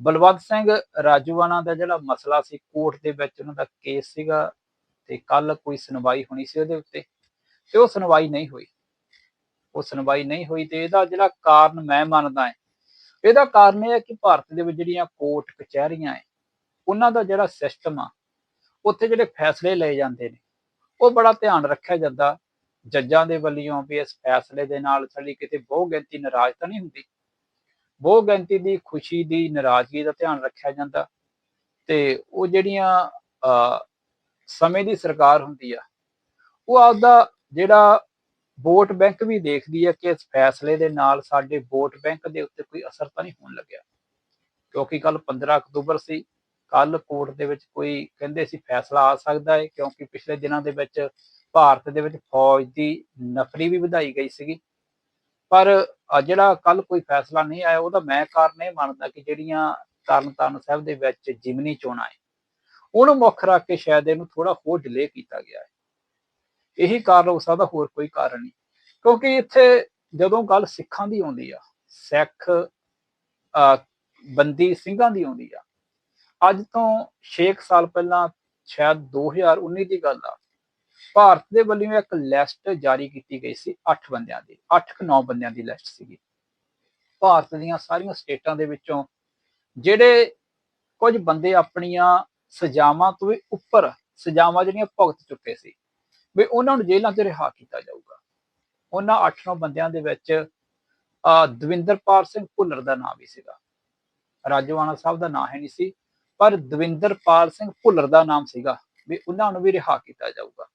ਬਲਵੰਤ ਸਿੰਘ ਰਾਜੂਆਣਾ ਦਾ ਜਿਹੜਾ ਮਸਲਾ ਸੀ, ਕੋਰਟ ਦੇ ਵਿੱਚ ਉਹਨਾਂ ਦਾ ਕੇਸ ਸੀਗਾ ਤੇ ਕੱਲ ਕੋਈ ਸੁਣਵਾਈ ਹੋਣੀ ਸੀ ਉਹਦੇ ਉੱਤੇ ਤੇ ਉਹ ਸੁਣਵਾਈ ਨਹੀਂ ਹੋਈ। ਉਹ ਸੁਣਵਾਈ ਨਹੀਂ ਹੋਈ ਤੇ ਇਹਦਾ ਜਿਹੜਾ ਕਾਰਨ ਮੈਂ ਮੰਨਦਾ ਹਾਂ ਇਹਦਾ ਕਾਰਨ ਇਹ ਹੈ ਕਿ ਭਾਰਤ ਦੇ ਵਿੱਚ ਜਿਹੜੀਆਂ ਕੋਰਟ ਕਚਹਿਰੀਆਂ ਹੈ, ਉਹਨਾਂ ਦਾ ਜਿਹੜਾ ਸਿਸਟਮ ਆ, ਉੱਥੇ ਜਿਹੜੇ ਫੈਸਲੇ ਲਏ ਜਾਂਦੇ ਨੇ, ਉਹ ਬੜਾ ਧਿਆਨ ਰੱਖਿਆ ਜਾਂਦਾ ਜੱਜਾਂ ਦੇ ਵੱਲੋਂ ਵੀ ਇਸ ਫੈਸਲੇ ਦੇ ਨਾਲ ਸਾਡੀ ਕਿਤੇ ਬਹੁ ਗਿਣਤੀ ਨਾਰਾਜ਼ ਤਾਂ ਨਹੀਂ ਹੁੰਦੀ। ਬਹੁ ਗਿਣਤੀ ਦੀ ਖੁਸ਼ੀ ਦੀ ਨਾਰਾਜ਼ਗੀ ਦਾ ਧਿਆਨ ਰੱਖਿਆ ਜਾਂਦਾ ਤੇ ਉਹ ਜਿਹੜੀਆਂ ਸਮੇਂ ਦੀ ਸਰਕਾਰ ਹੁੰਦੀ ਆ, ਉਹ ਆਪਦਾ ਜਿਹੜਾ ਵੋਟ ਬੈਂਕ ਵੀ ਦੇਖਦੀ ਹੈ ਕਿ ਇਸ ਫੈਸਲੇ ਦੇ ਨਾਲ ਸਾਡੇ ਵੋਟ ਬੈਂਕ ਦੇ ਉੱਤੇ ਕੋਈ ਅਸਰ ਤਾਂ ਨਹੀਂ ਹੋਣ ਲੱਗਿਆ। ਕਿਉਂਕਿ ਕੱਲ 15 ਅਕਤੂਬਰ ਸੀ ਕੱਲ ਕੋਰਟ ਦੇ ਵਿੱਚ ਕੋਈ ਕਹਿੰਦੇ ਸੀ ਫੈਸਲਾ ਆ ਸਕਦਾ ਹੈ, ਕਿਉਂਕਿ ਪਿਛਲੇ ਦਿਨਾਂ ਦੇ ਵਿੱਚ ਭਾਰਤ ਦੇ ਵਿੱਚ ਫੌਜ ਦੀ ਨਫਰੀ ਵੀ ਵਧਾਈ ਗਈ ਸੀਗੀ। ਪਰ ਜਿਹੜਾ ਕੱਲ ਕੋਈ ਫੈਸਲਾ ਨਹੀਂ ਆਇਆ, ਉਹਦਾ ਮੈਂ ਕਾਰਨ ਇਹ ਮੰਨਦਾ ਕਿ ਜਿਹੜੀਆਂ ਤਰਨਤਾਰਨ ਸਾਹਿਬ ਦੇ ਵਿੱਚ ਜਿਮਨੀ ਚੋਣਾਂ ਹੈ, ਉਹਨੂੰ ਮੁੱਖ ਰੱਖ ਕੇ ਸ਼ਾਇਦ ਇਹਨੂੰ ਥੋੜਾ ਹੋਰ ਡਿਲੇ ਕੀਤਾ ਗਿਆ ਹੈ। ਇਹੀ ਕਾਰਨ ਹੋ ਸਕਦਾ, ਹੋਰ ਕੋਈ ਕਾਰਨ ਨਹੀਂ। ਕਿਉਂਕਿ ਇੱਥੇ ਜਦੋਂ ਗੱਲ ਸਿੱਖਾਂ ਦੀ ਆਉਂਦੀ ਆ, ਸਿੱਖ ਬੰਦੀ ਸਿੰਘਾਂ ਦੀ ਆਉਂਦੀ ਆ, ਅੱਜ ਤੋਂ 6 ਸਾਲ ਪਹਿਲਾਂ, ਸ਼ਾਇਦ 2019 ਦੀ ਗੱਲ ਆ, ਭਾਰਤ ਦੇ ਵੱਲੋਂ ਇੱਕ ਲਿਸਟ ਜਾਰੀ ਕੀਤੀ ਗਈ ਸੀ 8 ਬੰਦਿਆਂ ਦੀ 8 ਕਿ 9 ਬੰਦਿਆਂ ਦੀ ਲਿਸਟ ਸੀਗੀ। ਭਾਰਤ ਦੀਆਂ ਸਾਰੀਆਂ ਸਟੇਟਾਂ ਦੇ ਵਿੱਚੋਂ ਜਿਹੜੇ ਕੁਝ ਬੰਦੇ ਆਪਣੀਆਂ ਸਜ਼ਾਵਾਂ ਤੋਂ ਵੀ ਉੱਪਰ, ਸਜ਼ਾਵਾਂ ਜਿਹੜੀਆਂ ਭੁਗਤ ਚੁੱਕੇ ਸੀ ਵੀ ਉਹਨਾਂ ਨੂੰ ਜੇਲ੍ਹਾਂ 'ਚ ਰਿਹਾ ਕੀਤਾ ਜਾਊਗਾ। ਉਹਨਾਂ 8-9 ਬੰਦਿਆਂ ਦੇ ਵਿੱਚ ਦਵਿੰਦਰਪਾਲ ਸਿੰਘ ਭੁੱਲਰ ਦਾ ਨਾਮ ਵੀ ਸੀਗਾ। ਰਾਜਵਾਨਾ ਸਾਹਿਬ ਦਾ ਨਾਮ ਹੈ ਨਹੀਂ ਸੀ, ਪਰ ਦਵਿੰਦਰਪਾਲ ਸਿੰਘ ਭੁੱਲਰ ਦਾ ਨਾਮ ਸੀਗਾ ਵੀ ਉਹਨਾਂ ਨੂੰ ਵੀ ਰਿਹਾ ਕੀਤਾ ਜਾਊਗਾ।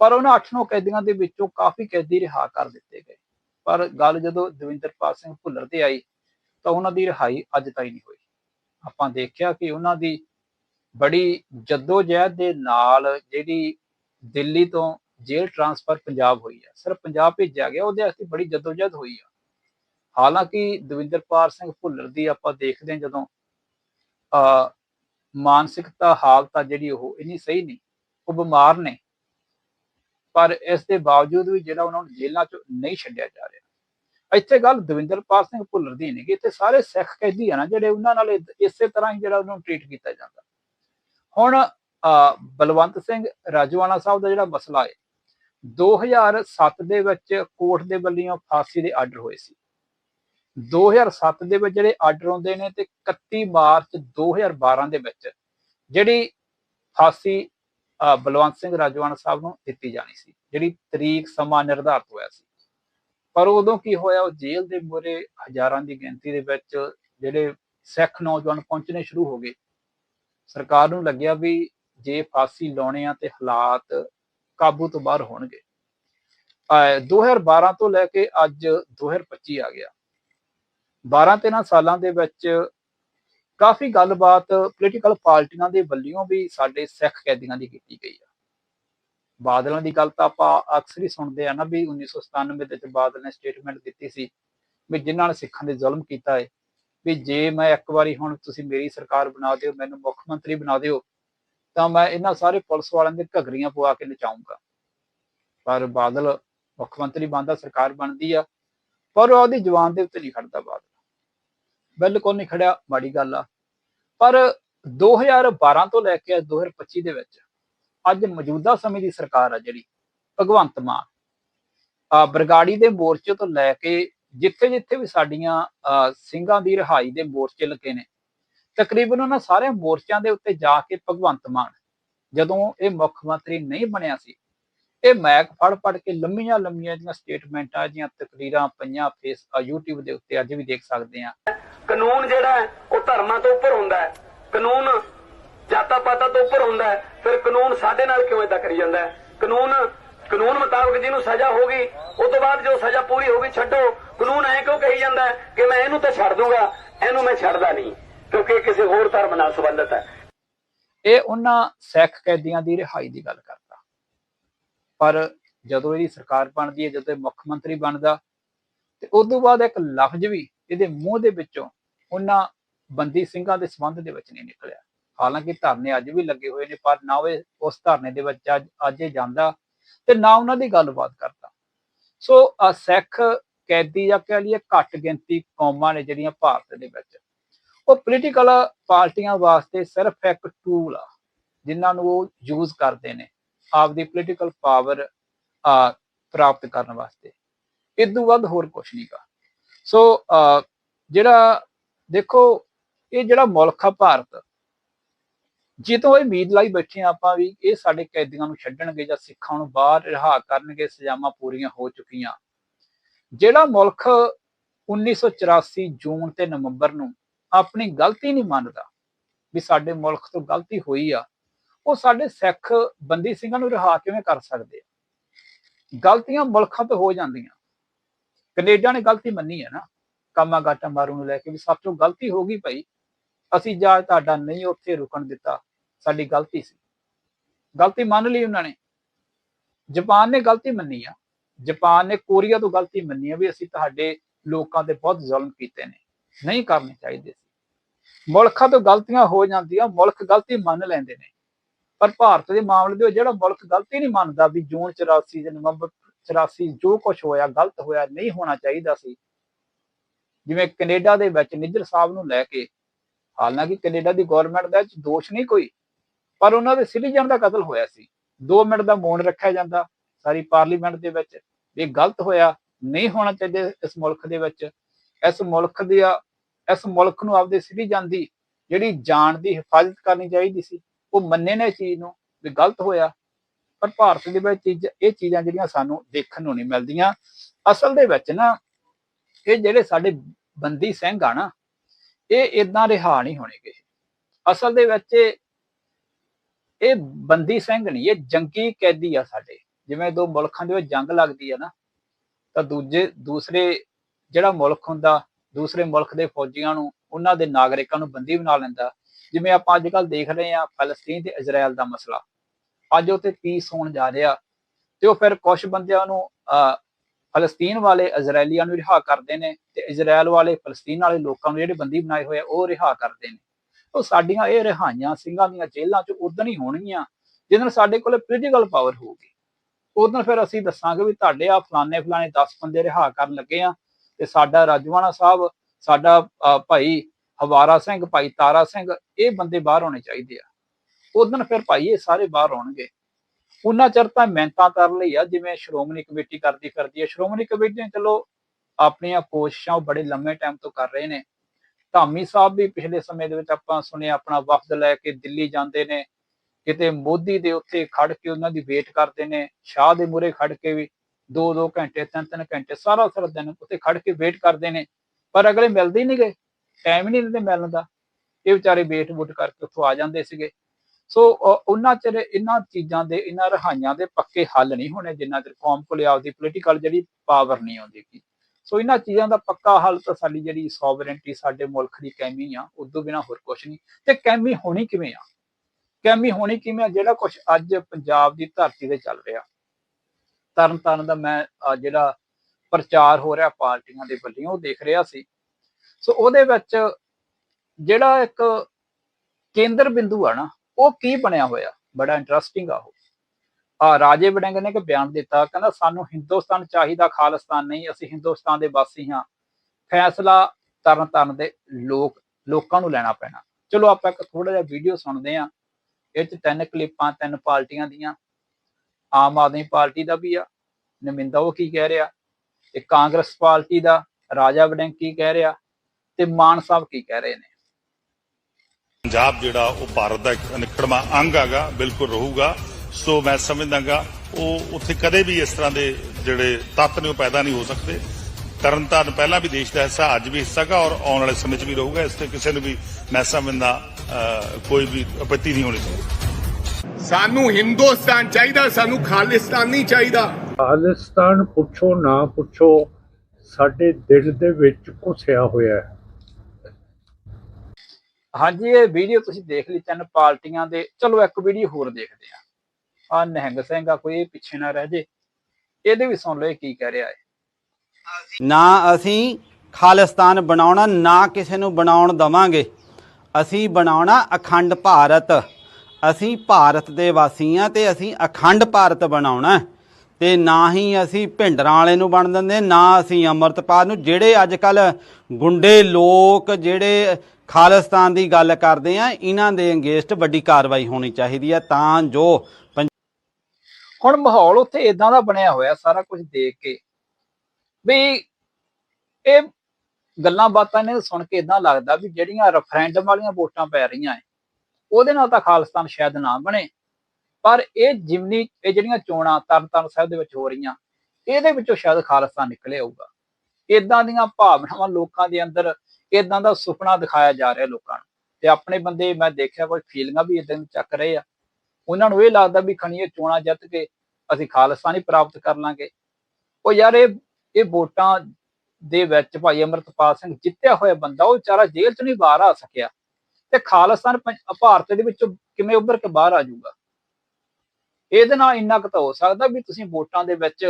ਪਰ ਉਹਨਾਂ 8-9 ਕੈਦੀਆਂ ਦੇ ਵਿੱਚੋਂ ਕਾਫੀ ਕੈਦੀ ਰਿਹਾ ਕਰ ਦਿੱਤੇ ਗਏ। ਪਰ ਗੱਲ ਜਦੋਂ ਦਵਿੰਦਰਪਾਲ ਸਿੰਘ ਭੁੱਲਰ ਤੇ ਆਈ, ਤਾਂ ਉਹਨਾਂ ਦੀ ਰਿਹਾਈ ਅੱਜ ਤਾਈ ਨਹੀਂ ਹੋਈ। ਆਪਾਂ ਦੇਖਿਆ ਕਿ ਉਹਨਾਂ ਦੀ ਬੜੀ ਜਦੋਜਹਿਦ ਦੇ ਨਾਲ ਜਿਹੜੀ ਦਿੱਲੀ ਤੋਂ ਜੇਲ੍ਹ ਟਰਾਂਸਫਰ ਪੰਜਾਬ ਹੋਈ ਹੈ ਸਿਰਫ ਪੰਜਾਬ ਭੇਜਿਆ ਗਿਆ, ਉਹਦੇ ਵਾਸਤੇ ਬੜੀ ਜਦੋਜਹਿਦ ਹੋਈ ਆ। ਹਾਲਾਂਕਿ ਦਵਿੰਦਰਪਾਲ ਸਿੰਘ ਭੁੱਲਰ ਦੀ ਆਪਾਂ ਦੇਖਦੇ ਹਾਂ ਜਦੋਂ ਅ ਮਾਨਸਿਕਤਾ ਹਾਲਤ ਆ ਜਿਹੜੀ ਉਹ ਇੰਨੀ ਸਹੀ ਨਹੀਂ, ਉਹ ਬਿਮਾਰ ਨੇ। ਪਰ ਇਸ ਦੇ ਬਾਵਜੂਦ ਵੀ ਜਿਹੜਾ ਉਹਨਾਂ ਨੂੰ ਜੇਲ੍ਹਾਂ ਚੋਂ ਨਹੀਂ ਛੱਡਿਆ ਜਾ ਰਿਹਾ। ਇੱਥੇ ਗੱਲ ਦਵਿੰਦਰਪਾਲ ਸਿੰਘ ਭੁੱਲਰ ਦੀ ਨਹੀਂ ਕਿ ਇੱਥੇ ਸਾਰੇ ਸਿੱਖ ਕੈਦੀ ਆ ਨਾ ਜਿਹੜੇ ਉਹਨਾਂ ਨਾਲ ਇਸੇ ਤਰ੍ਹਾਂ ਹੀ ਜਿਹੜਾ ਉਹਨਾਂ ਨੂੰ ਟ੍ਰੀਟ ਕੀਤਾ ਜਾਂਦਾ। ਹੁਣ ਬਲਵੰਤ ਸਿੰਘ ਰਾਜਵਾਨਾ ਸਾਹਿਬ ਦਾ ਜਿਹੜਾ ਮਸਲਾ ਹੈ 2007 ਦੇ ਵਿੱਚ ਕੋਰਟ ਦੇ ਵੱਲੋਂ ਫਾਂਸੀ ਦੇ ਆਰਡਰ ਹੋਏ ਸੀ। 2007 ਦੇ ਵਿੱਚ ਜਿਹੜੇ ਆਰਡਰ ਆਉਂਦੇ ਨੇ ਤੇ 31 ਮਾਰਚ 2012 ਦੇ ਵਿੱਚ ਜਿਹੜੀ ਫਾਂਸੀ ਬਲਵੰਤ ਸਿੰਘ ਰਾਜਵਾਨਾ ਸਾਹਿਬ ਨੂੰ ਦਿੱਤੀ ਜਾਣੀ ਸੀ, ਜਿਹੜੀ ਤਰੀਕ ਸਮਾਂ ਨਿਰਧਾਰਤ ਹੋਇਆ ਸੀ। ਪਰ ਉਦੋਂ ਕੀ ਹੋਇਆ, ਉਹ ਜੇਲ੍ਹ ਦੇ ਮੂਹਰੇ ਹਜ਼ਾਰਾਂ ਦੀ ਗਿਣਤੀ ਦੇ ਵਿੱਚ ਜਿਹੜੇ ਸਿੱਖ ਨੌਜਵਾਨ ਪਹੁੰਚਣੇ ਸ਼ੁਰੂ ਹੋ ਗਏ। ਸਰਕਾਰ ਨੂੰ ਲੱਗਿਆ ਵੀ ਜੇ ਫਾਂਸੀ ਲਾਉਣੇ ਆ ਤੇ ਹਾਲਾਤ ਕਾਬੂ ਤੋਂ ਬਾਹਰ ਹੋਣਗੇ। ਅਹ 2012 ਤੋਂ ਲੈ ਕੇ ਅੱਜ 2025 ਆ ਗਿਆ। 12 13 ਸਾਲਾਂ ਦੇ ਵਿੱਚ ਕਾਫੀ ਗੱਲਬਾਤ ਪੋਲੀਟੀਕਲ ਪਾਰਟੀਆਂ ਦੇ ਵੱਲੋਂ ਵੀ ਸਾਡੇ ਸਿੱਖ ਕੈਦੀਆਂ ਦੀ ਕੀਤੀ ਗਈ ਆ। ਬਾਦਲਾਂ ਦੀ ਗੱਲ ਤਾਂ ਆਪਾਂ ਅਕਸਰ ਹੀ ਸੁਣਦੇ ਆ ਨਾ ਵੀ 1997 ਦੇ ਵਿੱਚ ਬਾਦਲ ਨੇ ਸਟੇਟਮੈਂਟ ਦਿੱਤੀ ਸੀ ਵੀ ਜਿਨ੍ਹਾਂ ਨੇ ਸਿੱਖਾਂ ਦੇ ਜ਼ੁਲਮ ਕੀਤਾ ਹੈ ਵੀ ਜੇ ਮੈਂ ਇੱਕ ਵਾਰੀ ਹੁਣ ਤੁਸੀਂ ਮੇਰੀ ਸਰਕਾਰ ਬਣਾ ਦਿਓ, ਮੈਨੂੰ ਮੁੱਖ ਮੰਤਰੀ ਬਣਾ ਦਿਓ ਤਾਂ ਮੈਂ ਇਹਨਾਂ ਸਾਰੇ ਪੁਲਿਸ ਵਾਲਿਆਂ ਦੇ ਘਗਰੀਆਂ ਪਵਾ ਕੇ ਨਚਾਉਂਗਾ। ਪਰ ਬਾਦਲ ਮੁੱਖ ਮੰਤਰੀ ਬਣਦਾ, ਸਰਕਾਰ ਬਣਦੀ ਆ, ਪਰ ਉਹਦੀ ਜਵਾਨ ਦੇ ਉੱਤੇ ਨਹੀਂ ਖੜਦਾ ਬਾਦਲ। ਬਿਲਕੁਲ ਨਹੀਂ ਖੜਿਆ, ਮਾੜੀ ਗੱਲ ਆ। ਪਰ 2012 ਤੋਂ ਲੈ ਕੇ 2025 ਦੇ ਵਿੱਚ ਅੱਜ ਮੌਜੂਦਾ ਸਮੇਂ ਦੀ ਸਰਕਾਰ ਆ ਜਿਹੜੀ, ਭਗਵੰਤ ਮਾਨ। ਆ ਬਰਗਾੜੀ ਦੇ ਮੋਰਚੇ ਤੋਂ ਲੈ ਕੇ ਜਿੱਥੇ ਜਿੱਥੇ ਵੀ ਸਾਡੀਆਂ ਸਿੰਘਾਂ ਦੀ ਰਿਹਾਈ ਦੇ ਮੋਰਚੇ ਲੱਗੇ ਨੇ ਤਕਰੀਬਨ ਉਹਨਾਂ ਸਾਰੇ ਮੋਰਚਿਆਂ ਦੇ ਉੱਤੇ ਜਾ ਕੇ ਭਗਵੰਤ ਮਾਨ, ਜਦੋਂ ਇਹ ਮੁੱਖ ਮੰਤਰੀ ਨਹੀਂ ਬਣਿਆ ਸੀ, ਇਹ ਮੈਕ ਫੜ ਫੜ ਕੇ ਲੰਮੀਆਂ ਲੰਮੀਆਂ ਜਿਹੜੀਆਂ ਸਟੇਟਮੈਂਟਾਂ ਜੀਆਂ ਤਕਰੀਰਾਂ ਪਈਆਂ ਫੇਸ YouTube ਦੇ ਉੱਤੇ ਅੱਜ ਵੀ ਦੇਖ ਸਕਦੇ ਆ ਕਾਨੂੰਨ ਜਿਹੜਾ ਹੈ, ਉਹ ਧਰਮਾਂ ਤੋਂ ਉੱਪਰ ਹੁੰਦਾ ਹੈ। ਕਾਨੂੰਨ ਜਾਤਾਂ ਪਾਤਾਂ ਤੋਂ ਉੱਪਰ ਹੁੰਦਾ ਹੈ। ਫਿਰ ਕਾਨੂੰਨ ਸਾਡੇ ਨਾਲ ਕਿਉਂ ਏਦਾਂ ਕਰੀ ਜਾਂਦਾ ਹੈ? ਕਾਨੂੰਨ ਕਾਨੂੰਨ ਮੁਤਾਬਕ ਜਿਹਨੂੰ ਸਜ਼ਾ ਹੋਗੀ ਉਸ ਤੋਂ ਬਾਅਦ ਜੋ ਸਜ਼ਾ ਪੂਰੀ ਹੋ ਗਈ, ਛੱਡੋ। ਕਾਨੂੰਨ ਐ ਕਿਉਂ ਕਹੀ ਜਾਂਦਾ ਕਿ ਮੈਂ ਇਹਨੂੰ ਤਾਂ ਛੱਡ ਦੂੰਗਾ, ਇਹਨੂੰ ਮੈਂ ਛੱਡਦਾ ਨਹੀਂ। ਕਿਉਂਕਿ ਕਿਸੇ ਹੋਰ ਧਰਮ ਨਾਲ ਸੰਬੰਧਿਤ ਹੈ। ਇਹ ਉਹਨਾਂ ਸਿੱਖ ਕੈਦੀਆਂ ਦੀ ਰਿਹਾਈ ਦੀ ਗੱਲ ਕਰਦਾ। ਪਰ ਜਦੋਂ ਇਹਦੀ ਸਰਕਾਰ ਬਣਦੀ ਹੈ, ਜਦੋਂ ਮੁੱਖ ਮੰਤਰੀ ਬਣਦਾ, ਤੇ ਉਸ ਤੋਂ ਬਾਅਦ ਇੱਕ ਲਫ਼ਜ਼ ਵੀ ਇਹਦੇ ਮੂੰਹ ਦੇ ਵਿੱਚੋਂ ਉਹਨਾਂ ਬੰਦੀ ਸਿੰਘਾਂ ਦੇ ਸੰਬੰਧ ਦੇ ਵਿੱਚ ਨਹੀਂ ਨਿਕਲਿਆ। ਹਾਲਾਂਕਿ ਧਰਨੇ ਅੱਜ ਵੀ ਲੱਗੇ ਹੋਏ ਨੇ, ਪਰ ਨਾ ਉਹ ਉਸ ਧਰਨੇ ਦੇ ਵਿੱਚ ਅੱਜ ਇਹ ਜਾਂਦਾ ਤੇ ਨਾ ਉਹਨਾਂ ਦੀ ਗੱਲਬਾਤ ਕਰਦਾ। ਸੋ ਸਿੱਖ ਕੈਦੀ ਜਾਂ ਕਹਿ ਲਈਏ ਘੱਟ ਗਿਣਤੀ ਕੌਮਾਂ ਨੇ ਜਿਹੜੀਆਂ ਭਾਰਤ ਦੇ ਵਿੱਚ ਉਹ ਪੋਲੀਟੀਕਲ ਪਾਰਟੀਆਂ ਵਾਸਤੇ ਸਿਰਫ ਇੱਕ ਟੂਲ ਆ, ਜਿਨ੍ਹਾਂ ਨੂੰ ਉਹ ਯੂਜ਼ ਕਰਦੇ ਨੇ ਆਪਦੀ ਪੋਲੀਟੀਕਲ ਪਾਵਰ ਪ੍ਰਾਪਤ ਕਰਨ ਵਾਸਤੇ। ਇਸ ਤੋਂ ਵੱਧ ਹੋਰ ਕੁਝ ਨਹੀਂਗਾ ਸੋ ਜਿਹੜਾ, ਦੇਖੋ, ਇਹ ਜਿਹੜਾ ਮੁਲਕ ਆ ਭਾਰਤ ਜਿੱਤੋਂ ਇਹ ਉਮੀਦ ਲਾਈ ਬੈਠੇ ਆ ਆਪਾਂ ਵੀ ਇਹ ਸਾਡੇ ਕੈਦੀਆਂ ਨੂੰ ਛੱਡਣਗੇ ਜਾਂ ਸਿੱਖਾਂ ਨੂੰ ਬਾਹਰ ਰਿਹਾ ਕਰਨਗੇ, ਸਜ਼ਾਵਾਂ ਪੂਰੀਆਂ ਹੋ ਚੁੱਕੀਆਂ। ਜਿਹੜਾ ਮੁਲਕ 1984 ਜੂਨ ਤੇ ਨਵੰਬਰ ਨੂੰ ਆਪਣੀ ਗਲਤੀ ਨਹੀਂ ਮੰਨਦਾ ਵੀ ਸਾਡੇ ਮੁਲਕ ਤੋਂ ਗਲਤੀ ਹੋਈ ਆ, ਉਹ ਸਾਡੇ ਸਿੱਖ ਬੰਦੀ ਸਿੰਘਾਂ ਨੂੰ ਰਿਹਾ ਕਿਵੇਂ ਕਰ ਸਕਦੇ ਆ? ਗਲਤੀਆਂ ਮੁਲਕਾਂ ਤੋਂ ਹੋ ਜਾਂਦੀਆਂ। ਕੈਨੇਡਾ ਨੇ ਗਲਤੀ ਮੰਨੀ ਹੈ ਨਾ, ਕਾਮਾ ਗਾਟਾ ਮਾਰੂ ਨੂੰ ਲੈ ਕੇ ਵੀ ਸਭ ਤੋਂ ਗਲਤੀ ਹੋ ਗਈ ਭਾਈ। ਅਸੀਂ ਜਾ ਤੁਹਾਡਾ ਨਹੀਂ ਉੱਥੇ ਰੁਕਣ ਦਿੱਤਾ, ਸਾਡੀ ਗਲਤੀ ਸੀ। ਗਲਤੀ ਮੰਨ ਲਈ ਉਹਨਾਂ ਨੇ। ਜਾਪਾਨ ਨੇ ਗਲਤੀ ਮੰਨੀ ਆ। ਜਾਪਾਨ ਨੇ ਕੋਰੀਆ ਤੋਂ ਗਲਤੀ ਮੰਨੀ ਆ ਵੀ ਅਸੀਂ ਤੁਹਾਡੇ ਲੋਕਾਂ ਤੇ ਬਹੁਤ ਜ਼ੁਲਮ ਕੀਤੇ ਨੇ। ਨਹੀਂ ਕਰਨੇ ਚਾਹੀਦੇ ਸੀ। ਮੁਲਕਾਂ ਤੋਂ ਗਲਤੀਆਂ ਹੋ ਜਾਂਦੀਆਂ, ਮੁਲਕ ਗਲਤੀ ਮੰਨ ਲੈਂਦੇ ਨੇ। ਪਰ ਭਾਰਤ ਦੇ ਮਾਮਲੇ ਦੇ ਵਿੱਚ ਜਿਹੜਾ ਮੁਲਕ ਗਲਤੀ ਨਹੀਂ ਮੰਨਦਾ ਵੀ ਜੂਨ 84 ਦੇ ਨਵੰਬਰ 84 ਜੋ ਕੁਝ ਹੋਇਆ, ਗਲਤ ਹੋਇਆ, ਨਹੀਂ ਹੋਣਾ ਚਾਹੀਦਾ ਸੀ। ਜਿਵੇਂ ਕੈਨੇਡਾ ਦੇ ਵਿੱਚ ਨਿੱਜਰ ਸਾਹਿਬ ਨੂੰ ਲੈ ਕੇ ਹਾਲਾਂਕਿ ਕੈਨੇਡਾ ਦੀ ਗਵਰਨਮੈਂਟ ਦਾ ਇਹ ਦੋਸ਼ ਨਹੀਂ ਕੋਈ, ਪਰ ਉਹਨਾਂ ਦੇ ਸਿਟੀਜ਼ਨ ਦਾ ਕਤਲ ਹੋਇਆ ਸੀ। 2 ਮਿੰਟ ਦਾ ਮੌਨ ਰੱਖਿਆ ਜਾਂਦਾ ਸਾਰੀ ਪਾਰਲੀਮੈਂਟ ਦੇ ਵਿੱਚ ਇਹ ਗਲਤ ਹੋਇਆ, ਨਹੀਂ ਹੋਣਾ ਚਾਹੀਦਾ ਇਸ ਮੁਲਕ ਦੇ ਵਿੱਚ। ਇਸ ਮੁਲਕ ਦੀ ਇਸ ਮੁਲਕ ਨੂੰ ਆਪਦੇ ਸਿਟੀਜ਼ਨ ਜਾਂਦੀ ਜਿਹੜੀ ਜਾਨ ਦੀ ਹਿਫਾਜ਼ਤ ਕਰਨੀ ਚਾਹੀਦੀ ਸੀ, ਉਹ ਮੰਨੇ ਨੇ ਇਸ ਚੀਜ਼ ਨੂੰ ਵੀ ਗਲਤ ਹੋਇਆ। ਪਰ ਭਾਰਤ ਦੇ ਵਿੱਚ ਇਹ ਚੀਜ਼ਾਂ ਜਿਹੜੀਆਂ ਸਾਨੂੰ ਦੇਖਣ ਨੂੰ ਨਹੀਂ ਮਿਲਦੀਆਂ। ਅਸਲ ਦੇ ਵਿੱਚ ਨਾ, ਇਹ ਜਿਹੜੇ ਸਾਡੇ ਬੰਦੀ ਸਿੰਘ ਆ ਨਾ, ਇਹ ਇਦਾਂ ਰਿਹਾ ਨਹੀਂ ਹੋਣਗੇ ਅਸਲ ਦੇ ਵਿੱਚ ਇਹ ਇਹ ਬੰਦੀ ਸਿੰਘ ਨਹੀਂ, ਇਹ ਜੰਗੀ ਕੈਦੀ ਆ ਸਾਡੇ। ਜਿਵੇਂ ਦੋ ਮੁਲਕਾਂ ਦੇ ਵਿੱਚ ਜੰਗ ਲੱਗਦੀ ਆ ਨਾ, ਤਾਂ ਦੂਜੇ, ਦੂਸਰੇ ਜਿਹੜਾ ਮੁਲਕ ਹੁੰਦਾ ਦੂਸਰੇ ਮੁਲਕ ਦੇ ਫੌਜੀਆਂ ਨੂੰ ਉਹਨਾਂ ਦੇ ਨਾਗਰਿਕਾਂ ਨੂੰ ਬੰਦੀ ਬਣਾ ਲੈਂਦਾ। ਜਿਵੇਂ ਆਪਾਂ ਅੱਜ ਕੱਲ ਦੇਖ ਰਹੇ ਹਾਂ ਫਲਸਤੀਨ ਤੇ ਇਜ਼ਰਾਈਲ ਦਾ ਮਸਲਾ। ਅੱਜ ਉਹ ਤੇ ਪੀਸ ਹੋਣ ਜਾ ਰਿਹਾ ਤੇ ਉਹ ਫਿਰ ਕੁਝ ਬੰਦਿਆਂ ਨੂੰ ਅਹ, ਫਲਸਤੀਨ ਵਾਲੇ ਇਜ਼ਰਾਈਲੀਆਂ ਨੂੰ ਰਿਹਾ ਕਰਦੇ ਨੇ ਤੇ ਇਜ਼ਰਾਈਲ ਵਾਲੇ ਫਲਸਤੀਨ ਵਾਲੇ ਲੋਕਾਂ ਨੂੰ ਜਿਹੜੇ ਬੰਦੀ ਬਣਾਏ ਹੋਏ ਆ ਉਹ ਰਿਹਾ ਕਰਦੇ ਨੇ। ਉਹ ਸਾਡੀਆਂ ਇਹ ਰਿਹਾਈਆਂ ਸਿੰਘਾਂ ਦੀਆਂ ਜੇਲ੍ਹਾਂ 'ਚ ਉਦੋਂ ਹੀ ਹੋਣਗੀਆਂ ਜਿਹਦੇ ਨਾਲ ਸਾਡੇ ਕੋਲ ਪੋਲੀਟੀਕਲ ਪਾਵਰ ਹੋਊਗੀ। ਉਦੋਂ ਫਿਰ ਅਸੀਂ ਦੱਸਾਂਗੇ ਵੀ ਤੁਹਾਡੇ ਆ ਫਲਾਣੇ ਫਲਾਣੇ 10 ਬੰਦੇ ਰਿਹਾ ਕਰਨ ਲੱਗੇ ਆ ਤੇ ਸਾਡਾ ਰਾਜਵਾਨਾ ਸਾਹਿਬ, ਸਾਡਾ ਭਾਈ ਹਵਾਰਾ ਸਿੰਘ, ਭਾਈ ਤਾਰਾ ਸਿੰਘ, ਇਹ ਬੰਦੇ ਬਾਹਰ ਹੋਣੇ ਚਾਹੀਦੇ ਆ। ਉਦੋਂ ਫਿਰ ਭਾਈ ਇਹ ਸਾਰੇ ਬਾਹਰ ਆਉਣਗੇ। ਉਹਨਾਂ ਚਿਰ ਤਾਂ ਮਿਹਨਤਾਂ ਕਰ ਲਈ ਆ, ਜਿਵੇਂ ਸ਼੍ਰੋਮਣੀ ਕਮੇਟੀ ਕਰਦੀ ਫਿਰਦੀ ਹੈ ਸ਼੍ਰੋਮਣੀ ਕਮੇਟੀ ਚਲੋ ਆਪਣੀਆਂ ਕੋਸ਼ਿਸ਼ਾਂ ਉਹ ਬੜੇ ਲੰਮੇ ਟਾਈਮ ਤੋਂ ਕਰ ਰਹੇ ਨੇ। ਧਾਮੀ ਸਾਹਿਬ ਵੀ ਪਿਛਲੇ ਸਮੇਂ ਦੇ ਵਿੱਚ ਆਪਾਂ ਸੁਣਿਆ ਆਪਣਾ ਵਫਦ ਲੈ ਕੇ ਦਿੱਲੀ ਜਾਂਦੇ ਨੇ। ਕਿਤੇ ਮੋਦੀ ਦੇ ਉੱਤੇ ਖੜ ਕੇ ਉਹਨਾਂ ਦੀ ਵੇਟ ਕਰਦੇ ਨੇ, ਸ਼ਾਹ ਦੇ ਮੂਹਰੇ ਖੜ ਕੇ ਵੀ 2-2 ਘੰਟੇ 3-3 ਘੰਟੇ ਸਾਰਾ ਸਾਰਾ ਦਿਨ ਉੱਥੇ ਖੜ ਕੇ ਵੇਟ ਕਰਦੇ ਨੇ। ਪਰ ਅਗਲੇ ਮਿਲਦੇ ਹੀ ਨਹੀਂ ਗਏ। ਟਾਈਮ ਹੀ ਨਹੀਂ ਦਿੰਦੇ ਮਿਲਣ ਦਾ। ਇਹ ਵਿਚਾਰੇ ਵੇਟ ਵੁੱਟ ਕਰਕੇ ਉੱਥੋਂ ਆ ਜਾਂਦੇ ਸੀਗੇ। ਸੋ ਉਹਨਾਂ ਚਿਰ ਇਹਨਾਂ ਚੀਜ਼ਾਂ ਦੇ, ਇਹਨਾਂ ਰਹਾਈਆਂ ਦੇ ਪੱਕੇ ਹੱਲ ਨਹੀਂ ਹੋਣੇ, ਜਿੰਨਾ ਚਿਰ ਕੌਮ ਕੋਲੇ ਆਪਦੀ ਪੋਲੀਟੀਕਲ ਜਿਹੜੀ ਪਾਵਰ ਨਹੀਂ ਆਉਂਦੀ ਗੀ। ਸੋ ਇਹਨਾਂ ਚੀਜ਼ਾਂ ਦਾ ਪੱਕਾ ਹੱਲ ਤਾਂ ਸਾਡੀ ਜਿਹੜੀ ਸੋਵਰੈਂਟੀ ਸਾਡੇ ਮੁਲਕ ਦੀ ਕੈਮੀ ਆ, ਉਦੋਂ ਬਿਨਾ ਹੋਰ ਕੁਝ ਨਹੀਂ। ਤੇ ਕੈਮੀ ਹੋਣੀ ਕਿਵੇਂ ਆ? ਕੈਮੀ ਹੋਣੀ ਕਿਵੇਂ ਆ? ਜਿਹੜਾ ਕੁਝ ਅੱਜ ਪੰਜਾਬ ਦੀ ਧਰਤੀ ਤੇ ਚੱਲ ਰਿਹਾ। ਤਰਨ ਤਾਰਨ ਦਾ ਮੈਂ ਜਿਹੜਾ ਪ੍ਰਚਾਰ ਹੋ ਰਿਹਾ ਪਾਰਟੀਆਂ ਦੇ ਵੱਲੋਂ, ਉਹ ਦੇਖ ਰਿਹਾ ਸੀ। ਸੋ ਉਹਦੇ ਵਿੱਚ ਜਿਹੜਾ ਇੱਕ ਕੇਂਦਰ ਬਿੰਦੂ ਆ ਨਾ, ਉਹ ਕੀ ਬਣਿਆ ਹੋਇਆ? ਬੜਾ ਇੰਟਰਸਟਿੰਗ ਆ ਉਹ। ਆ ਰਾਜੇ ਵੜਿੰਗ ਨੇ ਇੱਕ ਬਿਆਨ ਦਿੱਤਾ, ਕਹਿੰਦਾ ਸਾਨੂੰ ਹਿੰਦੁਸਤਾਨ ਚਾਹੀਦਾ, ਖਾਲਿਸਤਾਨ ਨਹੀਂ, ਅਸੀਂ ਹਿੰਦੁਸਤਾਨ ਦੇ ਵਾਸੀ ਹਾਂ। ਫੈਸਲਾ ਤਰਨ ਤਾਰਨ ਦੇ ਲੋਕ, ਲੋਕਾਂ ਨੂੰ ਲੈਣਾ ਪੈਣਾ। ਚਲੋ ਆਪਾਂ ਇੱਕ ਥੋੜਾ ਜਿਹਾ ਵੀਡੀਓ ਸੁਣਦੇ ਆ ਇਹ ਚ ਤਿੰਨ ਕਲਿੱਪਾਂ ਤਿੰਨ ਪਾਰਟੀਆਂ ਦੀਆਂ। ਆਮ ਆਦਮੀ ਪਾਰਟੀ ਦਾ ਵੀ ਆ ਨਮਿੰਦਾ ਉਹ ਕੀ ਕਹਿ ਰਿਹਾ? ਤੇ ਕਾਂਗਰਸ ਪਾਰਟੀ ਦਾ ਰਾਜਾ ਵੜਿੰਗ ਕੀ ਕਹਿ ਰਿਹਾ? ਤੇ ਮਾਨ ਸਾਹਿਬ ਕੀ ਕਹਿ ਰਹੇ ਨੇ? ਪੰਜਾਬ ਜਿਹੜਾ ਉਹ ਭਾਰਤ ਦਾ ਇੱਕ ਅਨਿੱਖੜਵਾਂ ਅੰਗ ਹੈਗਾ, ਬਿਲਕੁਲ ਰਹੂਗਾ। ਸੋ ਮੈਂ ਸਮਝਦਾਗਾ, ਉਹ ਉੱਥੇ ਕਦੇ ਵੀ ਇਸ ਤਰ੍ਹਾਂ ਦੇ ਜਿਹੜੇ ਤੱਤ ਨੇ ਉਹ ਪੈਦਾ ਨਹੀਂ ਹੋ ਸਕਦੇ। ਤਰਨਤਾਰਨ ਪਹਿਲਾਂ ਵੀ ਦੇਸ਼ ਦਾ ਹਿੱਸਾ, ਅੱਜ ਵੀ ਹਿੱਸਾ ਹੈਗਾ ਔਰ ਆਉਣ ਵਾਲੇ ਸਮੇਂ 'ਚ ਵੀ ਰਹੂਗਾ। ਇਸ ਤੇ ਕਿਸੇ ਨੂੰ ਵੀ ਮੈਂ ਸਮਝਦਾ ਕੋਈ ਵੀ ਆਪੱਤੀ ਨਹੀਂ ਹੋਣੀ ਚਾਹੀਦੀ। ਸਾਨੂੰ ਹਿੰਦੁਸਤਾਨ ਚਾਹੀਦਾ ਸਾਨੂੰ ਖਾਲਿਸਤਾਨ ਨਹੀਂ ਚਾਹੀਦਾ। ਖਾਲਿਸਤਾਨ ਪੁੱਛੋ ਨਾ ਪੁੱਛੋ ਸਾਡੇ ਦਿਲ ਦੇ ਵਿੱਚ ਘੁਸਿਆ ਹੋਇਆ ਹੈ। ਹਾਂਜੀ ਇਹ ਵੀਡੀਓ ਤੁਸੀਂ ਦੇਖ ਲਈ ਤਿੰਨ ਪਾਰਟੀਆਂ ਦੇ। ਚਲੋ ਇੱਕ ਵੀਡੀਓ ਹੋਰ ਦੇਖਦੇ ਆ ਆ ਨਿਹੰਗ ਸਿੰਘ ਆ ਕੋਈ ਪਿੱਛੇ ਨਾ ਰਹਿ ਜੇ। ਇਹਦੇ ਵੀ ਸੁਣ ਲਓ ਕੀ ਕਹਿ ਰਿਹਾ ਹੈ। ਨਾ ਅਸੀਂ ਖਾਲਿਸਤਾਨ ਬਣਾਉਣਾ ਨਾ ਕਿਸੇ ਨੂੰ ਬਣਾਉਣ ਦਵਾਂਗੇ। ਅਸੀਂ ਬਣਾਉਣਾ ਅਖੰਡ ਭਾਰਤ। ਅਸੀਂ ਭਾਰਤ ਦੇ ਵਾਸੀ ਹਾਂ ਤੇ ਅਸੀਂ ਅਖੰਡ ਭਾਰਤ ਬਣਾਉਣਾ ਹੈ। ਤੇ ਨਾ ਹੀ ਅਸੀਂ ਭਿੰਡਰਾਂ ਵਾਲੇ ਨੂੰ ਬਣ ਦਿੰਦੇ, ਨਾ ਅਸੀਂ ਅੰਮ੍ਰਿਤਪਾਲ ਨੂੰ, ਜਿਹੜੇ ਅੱਜ ਕੱਲ ਗੁੰਡੇ ਲੋਕ, ਜਿਹੜੇ ਖਾਲਿਸਤਾਨ ਦੀ ਗੱਲ ਕਰਦੇ ਆ, ਇਹਨਾਂ ਦੇ ਅਗੇਂਸਟ ਵੱਡੀ ਕਾਰਵਾਈ ਹੋਣੀ ਚਾਹੀਦੀ ਹੈ, ਤਾਂ ਜੋ ਪੰ- ਹੁਣ ਮਾਹੌਲ ਉੱਥੇ ਇਦਾਂ ਦਾ ਬਣਿਆ ਹੋਇਆ ਸਾਰਾ ਕੁਝ ਦੇਖ ਕੇ ਵੀ ਇਹ ਗੱਲਾਂ ਬਾਤਾਂ ਨੇ ਸੁਣ ਕੇ ਇਦਾਂ ਲੱਗਦਾ ਵੀ ਜਿਹੜੀਆਂ ਰੈਫਰੈਂਡਮ ਵਾਲੀਆਂ ਵੋਟਾਂ ਪੈ ਰਹੀਆਂ ਐ ਉਹਦੇ ਨਾਲ ਤਾਂ ਖਾਲਿਸਤਾਨ ਸ਼ਾਇਦ ਨਾ ਬਣੇ। ਪਰ ਇਹ ਜਿਮਨੀ, ਇਹ ਜਿਹੜੀਆਂ ਚੋਣਾਂ ਤਰਨਤਾਰਨ ਸਾਹਿਬ ਦੇ ਵਿੱਚ ਹੋ ਰਹੀਆਂ, ਇਹਦੇ ਵਿੱਚੋਂ ਸ਼ਾਇਦ ਖਾਲਿਸਤਾਨ ਨਿਕਲੇ ਆਊਗਾ ਇਦਾਂ ਦੀਆਂ ਭਾਵਨਾਵਾਂ ਲੋਕਾਂ ਦੇ ਅੰਦਰ ਇਦਾਂ ਦਾ ਸੁਪਨਾ ਦਿਖਾਇਆ ਜਾ ਰਿਹਾ ਲੋਕਾਂ ਨੂੰ। ਤੇ ਆਪਣੇ ਬੰਦੇ ਮੈਂ ਦੇਖਿਆ ਕੋਈ ਫੀਲਿੰਗਾਂ ਵੀ ਇਦਾਂ ਚੱਕ ਰਹੇ ਆ। ਉਹਨਾਂ ਨੂੰ ਇਹ ਲੱਗਦਾ ਵੀ ਖਣੀਏ ਚੋਣਾਂ ਜਿੱਤ ਕੇ ਅਸੀਂ ਖਾਲਿਸਤਾਨ ਹੀ ਪ੍ਰਾਪਤ ਕਰ ਲਾਂਗੇ। ਉਹ ਯਾਰ ਇਹ ਇਹ ਵੋਟਾਂ ਦੇ ਵਿੱਚ ਭਾਈ ਅਮਰਤਪਾਲ ਸਿੰਘ ਜਿੱਤਿਆ ਹੋਇਆ ਬੰਦਾ, ਉਹ ਵਿਚਾਰਾ ਜੇਲ੍ਹ ਚ ਨਹੀਂ ਬਾਹਰ ਆ ਸਕਿਆ। ਤੇ ਖਾਲਿਸਤਾਨ ਭਾਰਤ ਦੇ ਵਿੱਚੋਂ ਕਿਵੇਂ ਉੱਭਰ ਕੇ ਬਾਹਰ ਆ ਜਾਊਗਾ? ਇਹਦੇ ਨਾਲ ਇੰਨਾ ਕੁ ਤਾਂ ਹੋ ਸਕਦਾ ਵੀ ਤੁਸੀਂ ਵੋਟਾਂ ਦੇ ਵਿੱਚ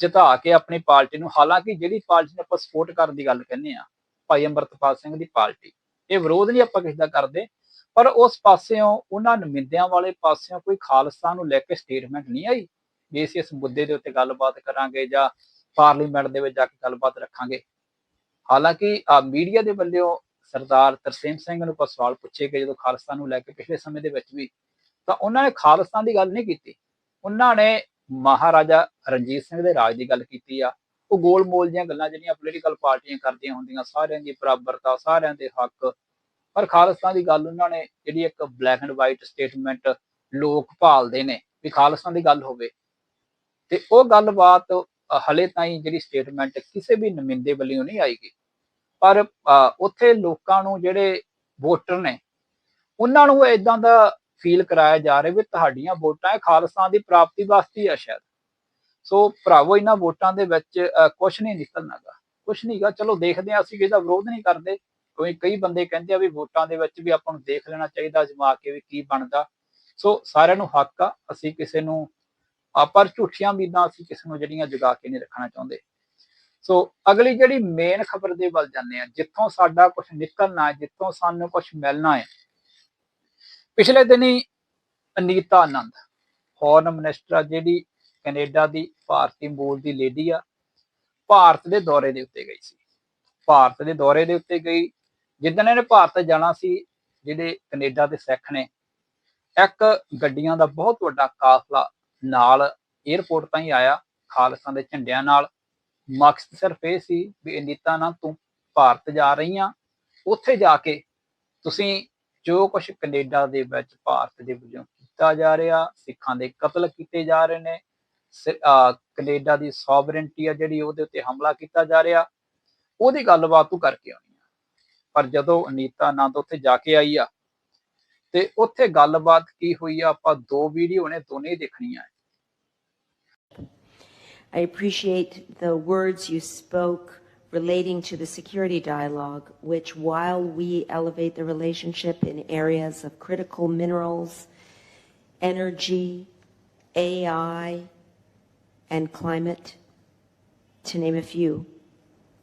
ਜਿਤਾ ਕੇ ਆਪਣੀ ਪਾਰਟੀ ਨੂੰ, ਹਾਲਾਂਕਿ ਜਿਹੜੀ ਪਾਰਟੀ ਨੂੰ ਆਪਾਂ ਸਪੋਰਟ ਕਰਨ ਦੀ ਗੱਲ ਕਹਿੰਦੇ ਆ ਭਾਈ ਅਮਰਤਪਾਲ ਸਿੰਘ ਦੀ ਪਾਰਟੀ, ਇਹ ਵਿਰੋਧ ਨਹੀਂ ਆਪਾਂ ਕਿਸੇ ਦਾ ਕਰਦੇ, ਪਰ ਉਸ ਪਾਸਿਓਂ ਉਹਨਾਂ ਨੁਮਾਇੰਦਿਆਂ ਵਾਲੇ ਪਾਸਿਓਂ ਕੋਈ ਖਾਲਿਸਤਾਨ ਨੂੰ ਲੈ ਕੇ ਸਟੇਟਮੈਂਟ ਨਹੀਂ ਆਈ, ਵੀ ਅਸੀਂ ਇਸ ਮੁੱਦੇ ਦੇ ਉੱਤੇ ਗੱਲਬਾਤ ਕਰਾਂਗੇ ਜਾਂ ਪਾਰਲੀਮੈਂਟ ਦੇ ਵਿੱਚ ਜਾ ਕੇ ਗੱਲਬਾਤ ਰੱਖਾਂਗੇ। ਹਾਲਾਂਕਿ ਆ ਮੀਡੀਆ ਦੇ ਵੱਲੋਂ ਸਰਦਾਰ ਤਰਸੇਮ ਸਿੰਘ ਨੂੰ ਕੋਈ ਸਵਾਲ ਪੁੱਛੇ ਗਏ ਜਦੋਂ ਖਾਲਿਸਤਾਨ ਨੂੰ ਲੈ ਕੇ ਪਿਛਲੇ ਸਮੇਂ ਦੇ ਵਿੱਚ ਵੀ ਤਾਂ ਉਹਨਾਂ ਨੇ ਖਾਲਸਤਾਨ ਦੀ ਗੱਲ ਨਹੀਂ ਕੀਤੀ। ਉਹਨਾਂ ਨੇ ਮਹਾਰਾਜਾ ਰਣਜੀਤ ਸਿੰਘ ਦੇ ਰਾਜ ਦੀ ਗੱਲ ਕੀਤੀ ਆ। ਉਹ ਗੋਲ ਮੋਲ ਦੀਆਂ ਗੱਲਾਂ ਜਿਹੜੀਆਂ ਪੋਲੀਟੀਕਲ ਪਾਰਟੀਆਂ ਕਰਦੀਆਂ ਹੁੰਦੀਆਂ ਸਾਰਿਆਂ ਦੀ ਬਰਾਬਰਤਾ ਸਾਰਿਆਂ ਦੇ ਹੱਕ। ਪਰ ਖਾਲਿਸਤਾਨ ਦੀ ਗੱਲ ਉਹਨਾਂ ਨੇ ਜਿਹੜੀ ਇੱਕ ਬਲੈਕ ਐਂਡ ਵਾਈਟ ਸਟੇਟਮੈਂਟ ਲੋਕ ਭਾਲਦੇ ਨੇ ਵੀ ਖਾਲਿਸਤਾਨ ਦੀ ਗੱਲ ਹੋਵੇ। ਤੇ ਉਹ ਗੱਲਬਾਤ ਅ, ਹਲੇ ਤਾਈਂ ਜਿਹੜੀ ਸਟੇਟਮੈਂਟ ਕਿਸੇ ਵੀ ਨੁਮਾਇੰਦੇ ਵੱਲੋਂ ਨਹੀਂ ਆਈਗੀ ਪਰ ਉੱਥੇ ਲੋਕਾਂ ਨੂੰ ਜਿਹੜੇ ਵੋਟਰ ਨੇ, ਉਹਨਾਂ ਨੂੰ ਇਦਾਂ ਦਾ ਫੀਲ ਕਰਾਇਆ ਜਾ ਰਿਹਾ ਵੀ ਤੁਹਾਡੀਆਂ ਵੋਟਾਂ ਇਹ ਖਾਲਿਸਤਾਨ ਦੀ ਪ੍ਰਾਪਤੀ ਵਾਸਤੇ ਆ ਸ਼ਾਇਦ। ਸੋ ਭਰਾਵੋ, ਇਹਨਾਂ ਵੋਟਾਂ ਦੇ ਵਿੱਚ ਕੁਝ ਨਹੀਂ ਨਿਕਲਣਾਗਾ ਕੁਝ ਨਹੀਂਗਾ ਚਲੋ ਦੇਖਦੇ ਹਾਂ ਅਸੀਂ ਇਹਦਾ ਵਿਰੋਧ ਨਹੀਂ ਕਰਦੇ। ਕੋਈ, ਕਈ ਬੰਦੇ ਕਹਿੰਦੇ ਆ ਵੀ ਵੋਟਾਂ ਦੇ ਵਿੱਚ ਵੀ ਆਪਾਂ ਨੂੰ ਦੇਖ ਲੈਣਾ ਚਾਹੀਦਾ ਅਜਮਾ ਕੇ ਵੀ ਕੀ ਬਣਦਾ। ਸੋ ਸਾਰਿਆਂ ਨੂੰ ਹੱਕ ਆ, ਅਸੀਂ ਕਿਸੇ ਨੂੰ ਆ ਪਰ ਝੂਠੀਆਂ ਉਮੀਦਾਂ ਅਸੀਂ ਕਿਸੇ ਨੂੰ ਜਿਹੜੀਆਂ ਜਗਾ ਕੇ ਨਹੀਂ ਰੱਖਣਾ ਚਾਹੁੰਦੇ। ਸੋ ਅਗਲੀ ਜਿਹੜੀ ਮੇਨ ਖਬਰ ਦੇ ਵੱਲ ਜਾਂਦੇ ਆ ਜਿੱਥੋਂ ਸਾਡਾ ਕੁਝ ਨਿਕਲਣਾ ਹੈ, ਜਿੱਥੋਂ ਸਾਨੂੰ ਕੁਝ ਮਿਲਣਾ ਹੈ। ਪਿਛਲੇ ਦਿਨੀ ਅਨੀਤਾ ਆਨੰਦ ਫੋਰਨ ਮਿਨਿਸਟਰ ਆ, ਜਿਹੜੀ ਕੈਨੇਡਾ ਦੀ ਭਾਰਤੀ ਮੂਲ ਦੀ ਲੇਡੀ ਆ, ਭਾਰਤ ਦੇ ਦੌਰੇ ਦੇ ਉੱਤੇ ਗਈ ਸੀ। ਭਾਰਤ ਦੇ ਦੌਰੇ ਦੇ ਉੱਤੇ ਗਈ, ਜਿੱਦਣ ਇਹਨੇ ਭਾਰਤ ਜਾਣਾ ਸੀ, ਜਿਹੜੇ ਕੈਨੇਡਾ ਦੇ ਸਿੱਖ ਨੇ, ਇੱਕ ਗੱਡੀਆਂ ਦਾ ਬਹੁਤ ਵੱਡਾ ਕਾਫਲਾ ਨਾਲ 에ਅਰਪੋਰਟ ਤਾਈਂ ਆਇਆ, ਖਾਲਸਾ ਦੇ ਝੰਡਿਆਂ ਨਾਲ। ਮਕਸਦ ਸਿਰਫ ਇਹ ਸੀ ਵੀ ਅਨੀਤਾ ਨਾ ਤੂੰ ਭਾਰਤ ਜਾ ਰਹੀ ਆ, ਉੱਥੇ ਜਾ ਕੇ ਤੁਸੀਂ ਜੋ ਕੁਝ ਕੈਨੇਡਾ ਦੇ ਵਿੱਚ ਭਾਰਤ ਦੇ ਵਜੋਂ ਕੀਤਾ ਜਾ ਰਿਹਾ, ਸਿੱਖਾਂ ਦੇ ਕਤਲ ਕੀਤੇ ਜਾ ਰਹੇ ਨੇ, ਸ- ਕੈਨੇਡਾ ਦੀ ਸੋਵਰੇਨਟੀ ਆ ਜਿਹੜੀ ਉਹਦੇ ਉੱਤੇ ਹਮਲਾ ਕੀਤਾ ਜਾ ਰਿਹਾ, ਉਹਦੀ ਗੱਲਬਾਤ ਤੂੰ ਕਰਕੇ ਆਉਣੀ ਆ। ਪਰ ਜਦੋਂ ਅਨੀਤਾ ਆਨੰਦ ਉੱਥੇ ਜਾ ਕੇ ਆਈ ਆ, ਤੇ ਉੱਥੇ ਗੱਲਬਾਤ ਕੀ ਹੋਈ ਆ, ਆਪਾਂ ਦੋ ਵੀਡੀਓ ਨੇ ਦੋਨੇ ਹੀ ਦੇਖਣੀਆਂ। I appreciate the words you spoke relating to the security dialogue, which, while we elevate the relationship in areas of critical minerals, energy, AI, and climate, to name a few,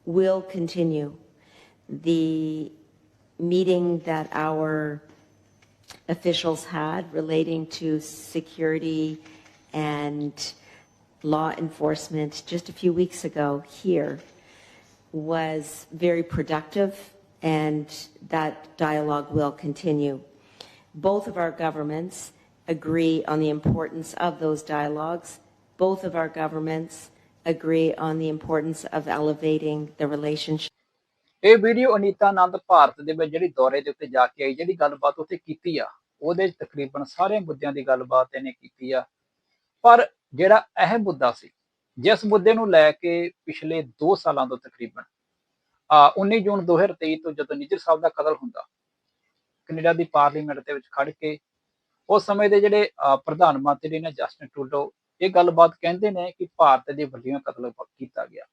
will continue. The meeting that our officials had relating to security and law enforcement just a few weeks ago here was very productive, and that dialogue will continue. Both of our governments agree on the importance of those dialogues. Both of our governments agree on the importance of elevating the relationship. ਇਹ video Anita Anand Bharat ਦੇ ਵਿੱਚ ਜਿਹੜੀ ਦੌਰੇ ਦੇ ਉੱਤੇ ਜਾ ਕੇ ਆਈ ਜਿਹੜੀ ਗੱਲਬਾਤ ਉੱਥੇ ਕੀਤੀ ਆ ਉਹਦੇ ਵਿੱਚ ਤਕਰੀਬਨ ਸਾਰੇ ਮੁੱਦਿਆਂ ਦੀ ਗੱਲਬਾਤ ਇਹਨੇ ਕੀਤੀ ਆ ਪਰ ਜਿਹੜਾ ਅਹਿਮ ਮੁੱਦਾ ਸੀ, ਜਿਸ ਮੁੱਦੇ ਨੂੰ ਲੈ ਕੇ ਪਿਛਲੇ 2 ਸਾਲਾਂ ਤੋਂ ਤਕਰੀਬਨ, ਆ 19 ਜੂਨ 2023 ਤੋਂ ਜਦੋਂ ਨਿਜਰ ਸਾਹਿਬ ਦਾ ਕਤਲ ਹੁੰਦਾ, ਕੈਨੇਡਾ ਦੀ ਪਾਰਲੀਮੈਂਟ ਦੇ ਵਿੱਚ ਖੜ ਕੇ, ਉਸ ਸਮੇਂ ਦੇ ਜਿਹੜੇ ਪ੍ਰਧਾਨ ਮੰਤਰੀ ਨੇ ਜਸਟਿਨ ਟਰੂਡੋ, ਇਹ ਗੱਲਬਾਤ ਕਹਿੰਦੇ ਨੇ ਕਿ ਭਾਰਤ ਦੇ ਵੱਡੀਆਂ ਕਤਲ ਕੀਤਾ ਗਿਆ।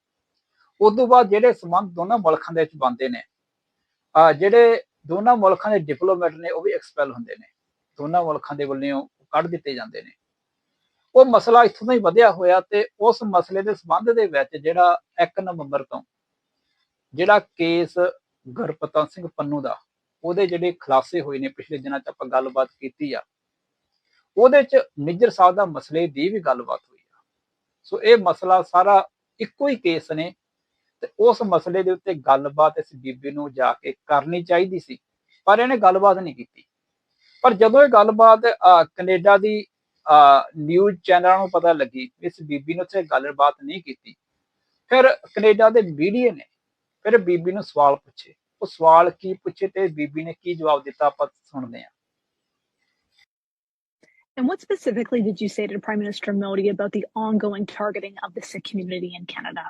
ਉਸ ਤੋਂ ਬਾਅਦ ਜਿਹੜੇ ਸੰਬੰਧ ਦੋਨਾਂ ਮੁਲਕਾਂ ਦੇ ਵਿੱਚ ਬਣਦੇ ਨੇ, ਆ ਜਿਹੜੇ ਦੋਨਾਂ ਮੁਲਕਾਂ ਦੇ ਡਿਪਲੋਮੈਟ ਨੇ, ਉਹ ਵੀ ਐਕਸਪੈਲ ਹੁੰਦੇ ਨੇ। ਦੋਨਾਂ ਮੁਲਕਾਂ ਦੇ ਵੱਲੋਂ ਕੱਢ ਦਿੱਤੇ ਜਾਂਦੇ ਨੇ। ਉਹ ਮਸਲਾ ਇੱਥੋਂ ਦਾ ਹੀ ਵਧਿਆ ਹੋਇਆ ਤੇ ਉਸ ਮਸਲੇ ਦੇ ਸੰਬੰਧ ਦੇ ਵਿੱਚ ਜਿਹੜਾ 1 ਨਵੰਬਰ ਤੋਂ ਜਿਹੜਾ ਕੇਸ ਗੁਰਪਤਨ ਸਿੰਘ ਪੰਨੂ ਦਾ ਉਹਦੇ ਜਿਹੜੇ ਖੁਲਾਸੇ ਹੋਏ ਨੇ ਪਿਛਲੇ ਦਿਨਾਂ 'ਚ ਆਪਾਂ ਗੱਲਬਾਤ ਕੀਤੀ ਆ ਉਹਦੇ 'ਚ ਨਿੱਜਰ ਸਾਹਿਬ ਦਾ ਮਸਲੇ ਦੀ ਵੀ ਗੱਲਬਾਤ ਹੋਈ ਆ। ਸੋ ਇਹ ਮਸਲਾ ਸਾਰਾ ਇੱਕੋ ਹੀ ਕੇਸ ਨੇ ਤੇ ਉਸ ਮਸਲੇ ਦੇ ਉੱਤੇ ਗੱਲਬਾਤ ਇਸ ਬੀਬੀ ਨੂੰ ਜਾ ਕੇ ਕਰਨੀ ਚਾਹੀਦੀ ਸੀ ਪਰ ਇਹਨੇ ਗੱਲਬਾਤ ਨਹੀਂ ਕੀਤੀ। ਪਰ ਜਦੋਂ ਇਹ ਗੱਲਬਾਤ ਅਹ, ਕੈਨੇਡਾ ਦੀ ਨਿਊਜ਼ ਚੈਨਲਾਂ ਨੂੰ ਪਤਾ ਲੱਗੀ ਇਸ ਬੀਬੀ ਨੇ ਉੱਥੇ ਗੱਲਬਾਤ ਨਹੀਂ ਕੀਤੀ ਫਿਰ ਕੈਨੇਡਾ ਦੇ ਮੀਡੀਆ ਨੇ ਫਿਰ ਬੀਬੀ ਨੂੰ ਸਵਾਲ ਪੁੱਛੇ ਉਹ ਸਵਾਲ ਕੀ ਪੁੱਛੇ ਤੇ ਬੀਬੀ ਨੇ ਕੀ ਜਵਾਬ ਦਿੱਤਾ ਆਪਾਂ ਸੁਣਦੇ ਹਾਂ And what specifically did you say to Prime Minister Modi about the ongoing targeting of the Sikh community in Canada?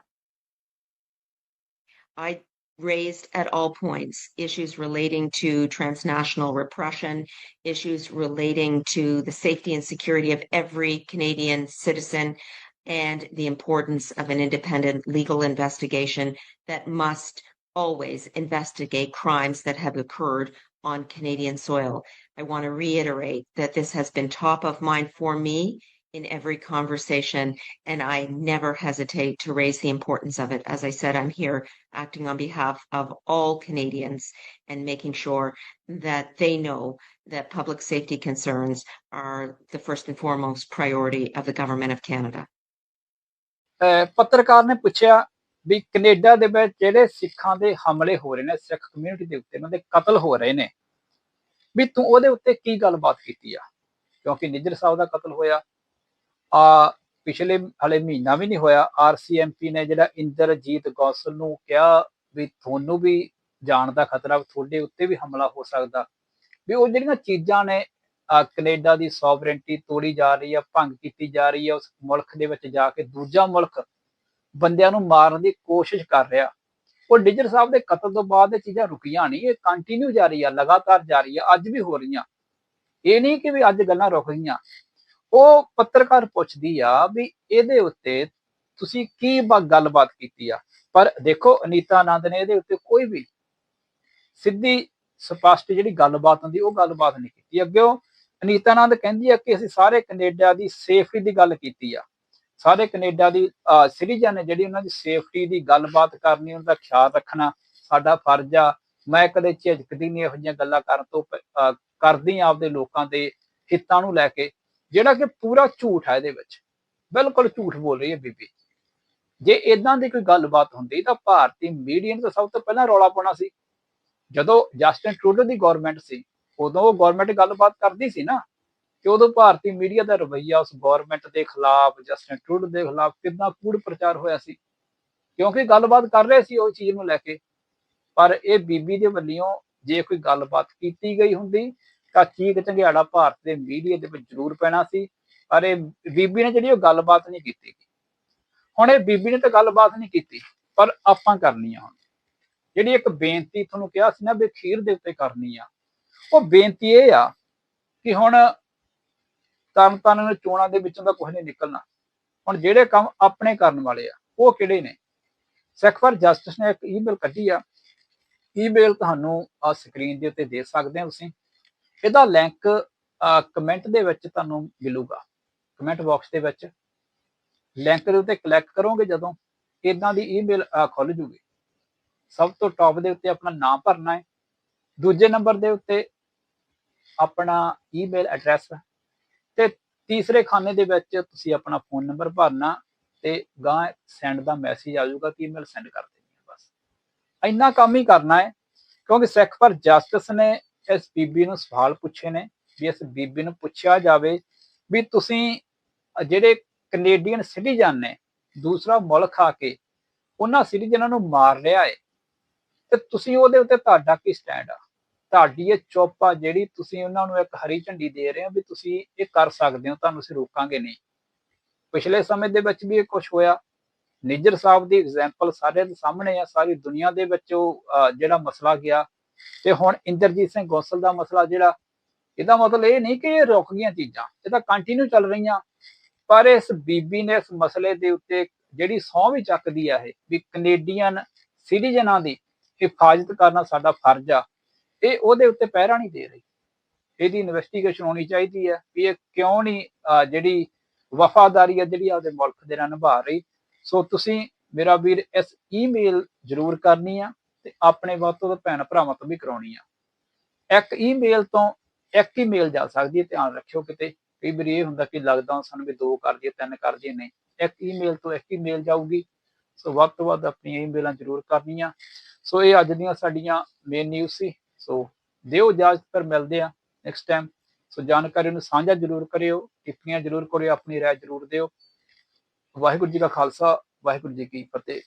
I raised at all points issues relating to transnational repression, issues relating to the safety and security of every Canadian citizen, and the importance of an independent legal investigation that must always investigate crimes that have occurred on Canadian soil. I want to reiterate that this has been top of mind for me in every conversation, and I never hesitate to raise the importance of it. As I said, I'm here acting on behalf of all Canadians and making sure that they know that public safety concerns are the first and foremost priority of the Government of Canada. ਅਹ ਪੱਤਰਕਾਰ ਨੇ ਪੁੱਛਿਆ ਵੀ Canada ਦੇ ਵਿੱਚ ਜਿਹੜੇ ਸਿੱਖਾਂ ਦੇ ਹਮਲੇ ਹੋ ਰਹੇ ਨੇ ਸਿੱਖ ਕਮਿਊਨਿਟੀ ਦੇ ਉੱਤੇ ਉਹਨਾਂ ਦੇ ਕਤਲ ਹੋ ਰਹੇ ਨੇ ਵੀ ਤੂੰ ਉਹਦੇ ਉੱਤੇ ਕੀ ਗੱਲਬਾਤ ਕੀਤੀ ਆ ਕਿਉਂਕਿ ਨਿੱਜਰ ਸਾਹਿਬ ਦਾ ਕਤਲ ਹੋਇਆ ਆ ਪਿਛਲੇ ਹਲੇ ਮਹੀਨਾ ਵੀ ਨਹੀਂ ਹੋਇਆ ਆਰਸੀਐਮਪੀ ਨੇ ਜਿਹੜਾ ਇੰਦਰਜੀਤ ਗੌਸਲ ਨੂੰ ਕਿਹਾ ਵੀ ਤੁਹਾਨੂੰ ਵੀ ਜਾਣ ਦਾ ਖਤਰਾ, ਤੁਹਾਡੇ ਉੱਤੇ ਵੀ ਹਮਲਾ ਹੋ ਸਕਦਾ। ਵੀ ਉਹ ਜਿਹੜੀਆਂ ਚੀਜ਼ਾਂ ਨੇ ਅਹ ਕੈਨੇਡਾ ਦੀ ਸੋਵਰੈਂਟੀ ਤੋੜੀ ਜਾ ਰਹੀ ਆ, ਭੰਗ ਕੀਤੀ ਜਾ ਰਹੀ ਆ, ਉਸ ਮੁਲਕ ਦੇ ਵਿੱਚ ਜਾ ਕੇ ਦੂਜਾ ਮੁਲਕ ਬੰਦਿਆਂ ਨੂੰ ਮਾਰਨ ਦੀ ਕੋਸ਼ਿਸ਼ ਕਰ ਰਿਹਾ। ਉਹ ਡਿਜਰ ਸਾਹਿਬ ਦੇ ਕਤਲ ਤੋਂ ਬਾਅਦ ਇਹ ਚੀਜ਼ਾਂ ਰੁਕੀਆਂ ਨਹੀਂ, ਇਹ ਕੰਟੀਨਿਊ ਜਾਰੀ ਆ, ਲਗਾਤਾਰ ਜਾਰੀ ਆ, ਅੱਜ ਵੀ ਹੋ ਰਹੀਆਂ। ਇਹ ਨਹੀਂ ਕਿ ਵੀ ਅੱਜ ਗੱਲਾਂ ਰੁਕ ਗਈਆਂ। ਉਹ ਪੱਤਰਕਾਰ ਪੁੱਛਦੀ ਆ ਵੀ ਇਹਦੇ ਉੱਤੇ ਤੁਸੀਂ ਕੀ ਗੱਲਬਾਤ ਕੀਤੀ ਆ? ਪਰ ਦੇਖੋ, ਅਨੀਤਾ ਆਨੰਦ ਨੇ ਇਹਦੇ ਉੱਤੇ ਕੋਈ ਵੀ ਸਿੱਧੀ ਸਪਸ਼ਟ ਜਿਹੜੀ ਗੱਲਬਾਤ ਹੁੰਦੀ, ਉਹ ਗੱਲਬਾਤ ਨਹੀਂ ਕੀਤੀ। ਅੱਗੇ ਅਨੀਤਾ ਆਨੰਦ ਕਹਿੰਦੀ ਆ ਕਿ ਅਸੀਂ ਸਾਰੇ ਕੈਨੇਡਾ ਦੀ ਸੇਫਟੀ ਦੀ ਗੱਲ ਕੀਤੀ ਆ। ਸਾਰੇ ਕੈਨੇਡਾ ਦੀ ਸਿਟੀਜ਼ਨ ਨੇ ਜਿਹੜੀ ਉਹਨਾਂ ਦੀ ਸੇਫਟੀ ਦੀ ਗੱਲਬਾਤ ਕਰਨੀ, ਉਹਨਾਂ ਦਾ ਖਿਆਲ ਰੱਖਣਾ, ਸਾਡਾ ਫਰਜ਼ ਆ। ਮੈਂ ਕਦੇ ਝਿਜਕਦੀ ਨਹੀਂ ਇਹੋ ਜਿਹੀਆਂ ਗੱਲਾਂ ਕਰਨ ਤੋਂ ਅਹ, ਕਰਦੀ ਆਪਦੇ ਲੋਕਾਂ ਦੇ ਹਿੱਤਾਂ ਨੂੰ ਲੈ ਕੇ। ਜਿਹੜਾ ਕਿ ਪੂਰਾ ਝੂਠ ਹੈ ਇਹਦੇ ਵਿੱਚ। ਬਿਲਕੁਲ ਝੂਠ ਬੋਲ ਰਹੀ ਹੈ ਬੀਬੀ। ਜੇ ਇਦਾਂ ਦੀ ਕੋਈ ਗੱਲਬਾਤ ਹੁੰਦੀ ਤਾਂ ਭਾਰਤੀ ਮੀਡੀਆ ਨੇ ਤਾਂ ਸਭ ਤੋਂ ਪਹਿਲਾਂ ਰੌਲਾ ਪਾਉਣਾ ਸੀ। ਜਦੋਂ ਜਸਟਿਨ ਟਰੂਡੋ ਦੀ ਗਵਰਨਮੈਂਟ ਸੀ, ਉਦੋਂ ਉਹ ਗਵਰਨਮੈਂਟ ਗੱਲਬਾਤ ਕਰਦੀ ਸੀ ਨਾ ਕਿ ਉਦੋਂ ਭਾਰਤੀ ਮੀਡੀਆ ਦਾ ਰਵੱਈਆ ਉਸ ਗਵਰਨਮੈਂਟ ਦੇ ਖਿਲਾਫ, ਜਸਟਿਨ ਟਰੂਡੋ ਦੇ ਖਿਲਾਫ ਕਿੰਨਾ ਕੂੜ ਪ੍ਰਚਾਰ ਹੋਇਆ ਸੀ। ਕਿਉਂਕਿ ਗੱਲਬਾਤ ਕਰ ਰਹੇ ਸੀ ਉਹ ਚੀਜ਼ ਨੂੰ ਲੈ ਕੇ, ਪਰ ਇਹ ਬੀਬੀ ਦੇ ਵੱਲੋਂ ਜੇ ਕੋਈ ਗੱਲਬਾਤ ਕੀਤੀ ਗਈ ਹੁੰਦੀ ਤਾਂ ਚੀਕ ਚੰਗਿਆੜਾ ਭਾਰਤ ਦੇ ਮੀਡੀਆ ਦੇ ਵਿੱਚ ਜ਼ਰੂਰ ਪੈਣਾ ਸੀ, ਪਰ ਇਹ ਬੀਬੀ ਨੇ ਜਿਹੜੀ ਉਹ ਗੱਲਬਾਤ ਨਹੀਂ ਕੀਤੀ ਹੁਣ ਇਹ ਬੀਬੀ ਨੇ ਤਾਂ ਗੱਲਬਾਤ ਨਹੀਂ ਕੀਤੀ, ਪਰ ਆਪਾਂ ਕਰਨੀ ਆ ਹੁਣ। ਜਿਹੜੀ ਇੱਕ ਬੇਨਤੀ ਤੁਹਾਨੂੰ ਕਿਹਾ ਸੀ ਨਾ ਵੀ ਖੀਰ ਦੇ ਉੱਤੇ ਕਰਨੀ ਆ, ਉਹ ਬੇਨਤੀ ਇਹ ਆ ਕਿ ਹੁਣ ਤਰਨ ਤਾਰਨ ਨੂੰ ਚੋਣਾਂ ਦੇ ਵਿੱਚੋਂ ਤਾਂ ਕੁਝ ਨਹੀਂ ਨਿਕਲਣਾ। ਹੁਣ ਜਿਹੜੇ ਕੰਮ ਆਪਣੇ ਕਰਨ ਵਾਲੇ ਆ, ਉਹ ਕਿਹੜੇ ਨੇ? ਸਿੱਖ ਫਰ ਜਸਟਿਸ ਨੇ ਇੱਕ ਈਮੇਲ ਕੱਢੀ ਆ। ਈਮੇਲ ਤੁਹਾਨੂੰ ਆ ਸਕਰੀਨ ਦੇ ਉੱਤੇ ਦੇ ਸਕਦੇ ਹੋ ਤੁਸੀਂ। ਇਹਦਾ ਲਿੰਕ ਕਮੈਂਟ ਦੇ ਵਿੱਚ ਤੁਹਾਨੂੰ ਮਿਲੂਗਾ। ਕਮੈਂਟ ਬਾਕਸ ਦੇ ਵਿੱਚ। ਲਿੰਕ ਦੇ ਉੱਤੇ ਕਲਿੱਕ ਕਰੋਗੇ ਜਦੋਂ ਇਦਾਂ ਦੀ ਈਮੇਲ ਖੁੱਲ ਜੂਗੀ। ਸਭ ਤੋਂ ਟੌਪ ਦੇ ਉੱਤੇ ਆਪਣਾ ਨਾਮ ਭਰਨਾ ਹੈ। ਦੂਜੇ ਨੰਬਰ ਦੇ ਉੱਤੇ ਆਪਣਾ ਈਮੇਲ ਐਡਰੈਸ ਤੇ ਤੀਸਰੇ ਖਾਨੇ ਦੇ ਵਿੱਚ ਤੁਸੀਂ ਆਪਣਾ ਫੋਨ ਨੰਬਰ ਭਰਨਾ ਤੇ ਗਾਂ ਸੈਂਡ ਦਾ ਮੈਸੇਜ ਆ ਜਾਊਗਾ ਕਿ ਈਮੇਲ ਸੈਂਡ ਕਰ ਦੇਣੀ ਹੈ ਬਸ। ਇੰਨਾ ਕੰਮ ਹੀ ਕਰਨਾ ਹੈ, ਕਿਉਂਕਿ ਸਿੱਖ ਪਰ ਜਸਟਿਸ ਨੇ ਇਸ ਬੀਬੀ ਨੂੰ ਸਵਾਲ ਪੁੱਛੇ ਨੇ ਵੀ ਇਸ ਬੀਬੀ ਨੂੰ ਪੁੱਛਿਆ ਜਾਵੇ ਵੀ ਤੁਸੀਂ ਜਿਹੜੇ ਕੈਨੇਡੀਅਨ ਸਿਟੀਜ਼ਨ ਨੇ, ਦੂਸਰਾ ਮੁਲਕ ਆ ਕੇ ਉਹਨਾਂ ਸਿਟੀਜ਼ਨਾਂ ਨੂੰ ਮਾਰ ਰਿਹਾ ਹੈ ਤੇ ਤੁਸੀਂ ਉਹਦੇ ਉੱਤੇ ਤੁਹਾਡਾ ਕੀ ਸਟੈਂਡ ਆ? ਤੁਹਾਡੀ ਇਹ ਚੁੱਪ ਆ ਜਿਹੜੀ ਤੁਸੀਂ ਉਹਨਾਂ ਨੂੰ ਇੱਕ ਹਰੀ ਝੰਡੀ ਦੇ ਰਹੇ ਹੋ ਵੀ ਤੁਸੀਂ ਇਹ ਕਰ ਸਕਦੇ ਹੋ, ਤੁਹਾਨੂੰ ਅਸੀਂ ਰੋਕਾਂਗੇ ਨਹੀਂ। ਪਿਛਲੇ ਸਮੇਂ ਦੇ ਵਿੱਚ ਵੀ ਇਹ ਕੁਝ ਹੋਇਆ। ਨਿੱਜਰ ਸਾਹਿਬ ਦੀ ਐਗਜ਼ਾਮਪਲ ਸਾਰੇ ਦੇ ਸਾਹਮਣੇ ਆ, ਸਾਰੀ ਦੁਨੀਆ ਦੇ ਵਿੱਚ ਉਹ ਜਿਹੜਾ ਮਸਲਾ ਗਿਆ। ਤੇ ਹੁਣ ਇੰਦਰਜੀਤ ਸਿੰਘ ਗੋਸਲ ਦਾ ਮਸਲਾ ਜਿਹੜਾ ਇਹਦਾ ਮਤਲਬ ਇਹ ਨਹੀਂ ਕਿ ਇਹ ਰੁਕ ਗਈਆਂ ਚੀਜ਼ਾਂ ਇਹ ਤਾਂ ਕੰਟੀਨਿਊ ਚੱਲ ਰਹੀਆਂ। ਪਰ ਇਸ ਬੀਬੀ ਨੇ ਇਸ ਮਸਲੇ ਦੇ ਉੱਤੇ ਜਿਹੜੀ ਸਹੁੰ ਵੀ ਚੱਕਦੀ ਆ ਇਹ ਵੀ ਕੈਨੇਡੀਅਨ ਸਿਟੀਜ਼ਨਾਂ ਦੀ ਹਿਫਾਜ਼ਤ ਕਰਨਾ ਸਾਡਾ ਫਰਜ਼ ਆ ਇਹ ਉਹਦੇ ਉੱਤੇ ਪਹਿਰਾ ਨਹੀਂ ਦੇ ਰਹੀ। ਇਹਦੀ ਇਨਵੈਸਟੀਗੇਸ਼ਨ ਹੋਣੀ ਚਾਹੀਦੀ ਹੈ ਵੀ ਇਹ ਕਿਉਂ ਨਹੀਂ ਅਹ, ਜਿਹੜੀ ਵਫਾਦਾਰੀ ਆ ਜਿਹੜੀ ਆਪਦੇ ਮੁਲਕ ਦੇ ਨਾਲ ਨਿਭਾ ਰਹੀ। ਸੋ ਤੁਸੀਂ ਮੇਰਾ ਵੀਰ ਇਸ ਈਮੇਲ ਜ਼ਰੂਰ ਕਰਨੀ ਆ। ਤੇ ਆਪਣੇ ਵੱਧ ਤੋਂ ਵੱਧ ਭੈਣ ਭਰਾਵਾਂ ਤੋਂ ਵੀ ਕਰਾਉਣੀ ਆ। ਇੱਕ ਈਮੇਲ ਤੋਂ ਇੱਕ ਹੀ ਮੇਲ ਜਾ ਸਕਦੀ ਹੈ, ਧਿਆਨ ਰੱਖਿਓ ਕਿਤੇ। ਕਈ ਵਾਰੀ ਇਹ ਹੁੰਦਾ ਕਿ ਲੱਗਦਾ ਸਾਨੂੰ ਵੀ ਦੋ ਕਰ ਦਈਏ, ਤਿੰਨ ਕਰ ਦਈਏ, ਨਹੀਂ। ਇੱਕ ਈਮੇਲ ਤੋਂ ਇੱਕ ਹੀ ਮੇਲ ਜਾਊਗੀ। ਸੋ ਵੱਧ ਤੋਂ ਵੱਧ ਆਪਣੀਆਂ ਈਮੇਲਾਂ ਜ਼ਰੂਰ ਕਰਨੀਆਂ। ਸੋ ਇਹ ਅੱਜ ਦੀਆਂ ਸਾਡੀਆਂ ਮੇਨ ਨਿਊਜ਼ ਸੀ। ਸੋ ਦਿਓ ਇਜਾਜ਼ਤ, ਫਿਰ ਮਿਲਦੇ ਆ ਨੈਕਸਟ ਟਾਈਮ ਸੋ ਜਾਣਕਾਰੀ ਨੂੰ ਸਾਂਝਾ ਜ਼ਰੂਰ ਕਰਿਓ, ਟਿੱਪਣੀਆਂ ਜ਼ਰੂਰ ਕਰਿਓ, ਆਪਣੀ ਰਾਏ ਜ਼ਰੂਰ ਦਿਓ। ਵਾਹਿਗੁਰੂ ਜੀ ਕਾ ਖਾਲਸਾ, ਵਾਹਿਗੁਰੂ ਜੀ ਕੀ ਫਤਿਹ।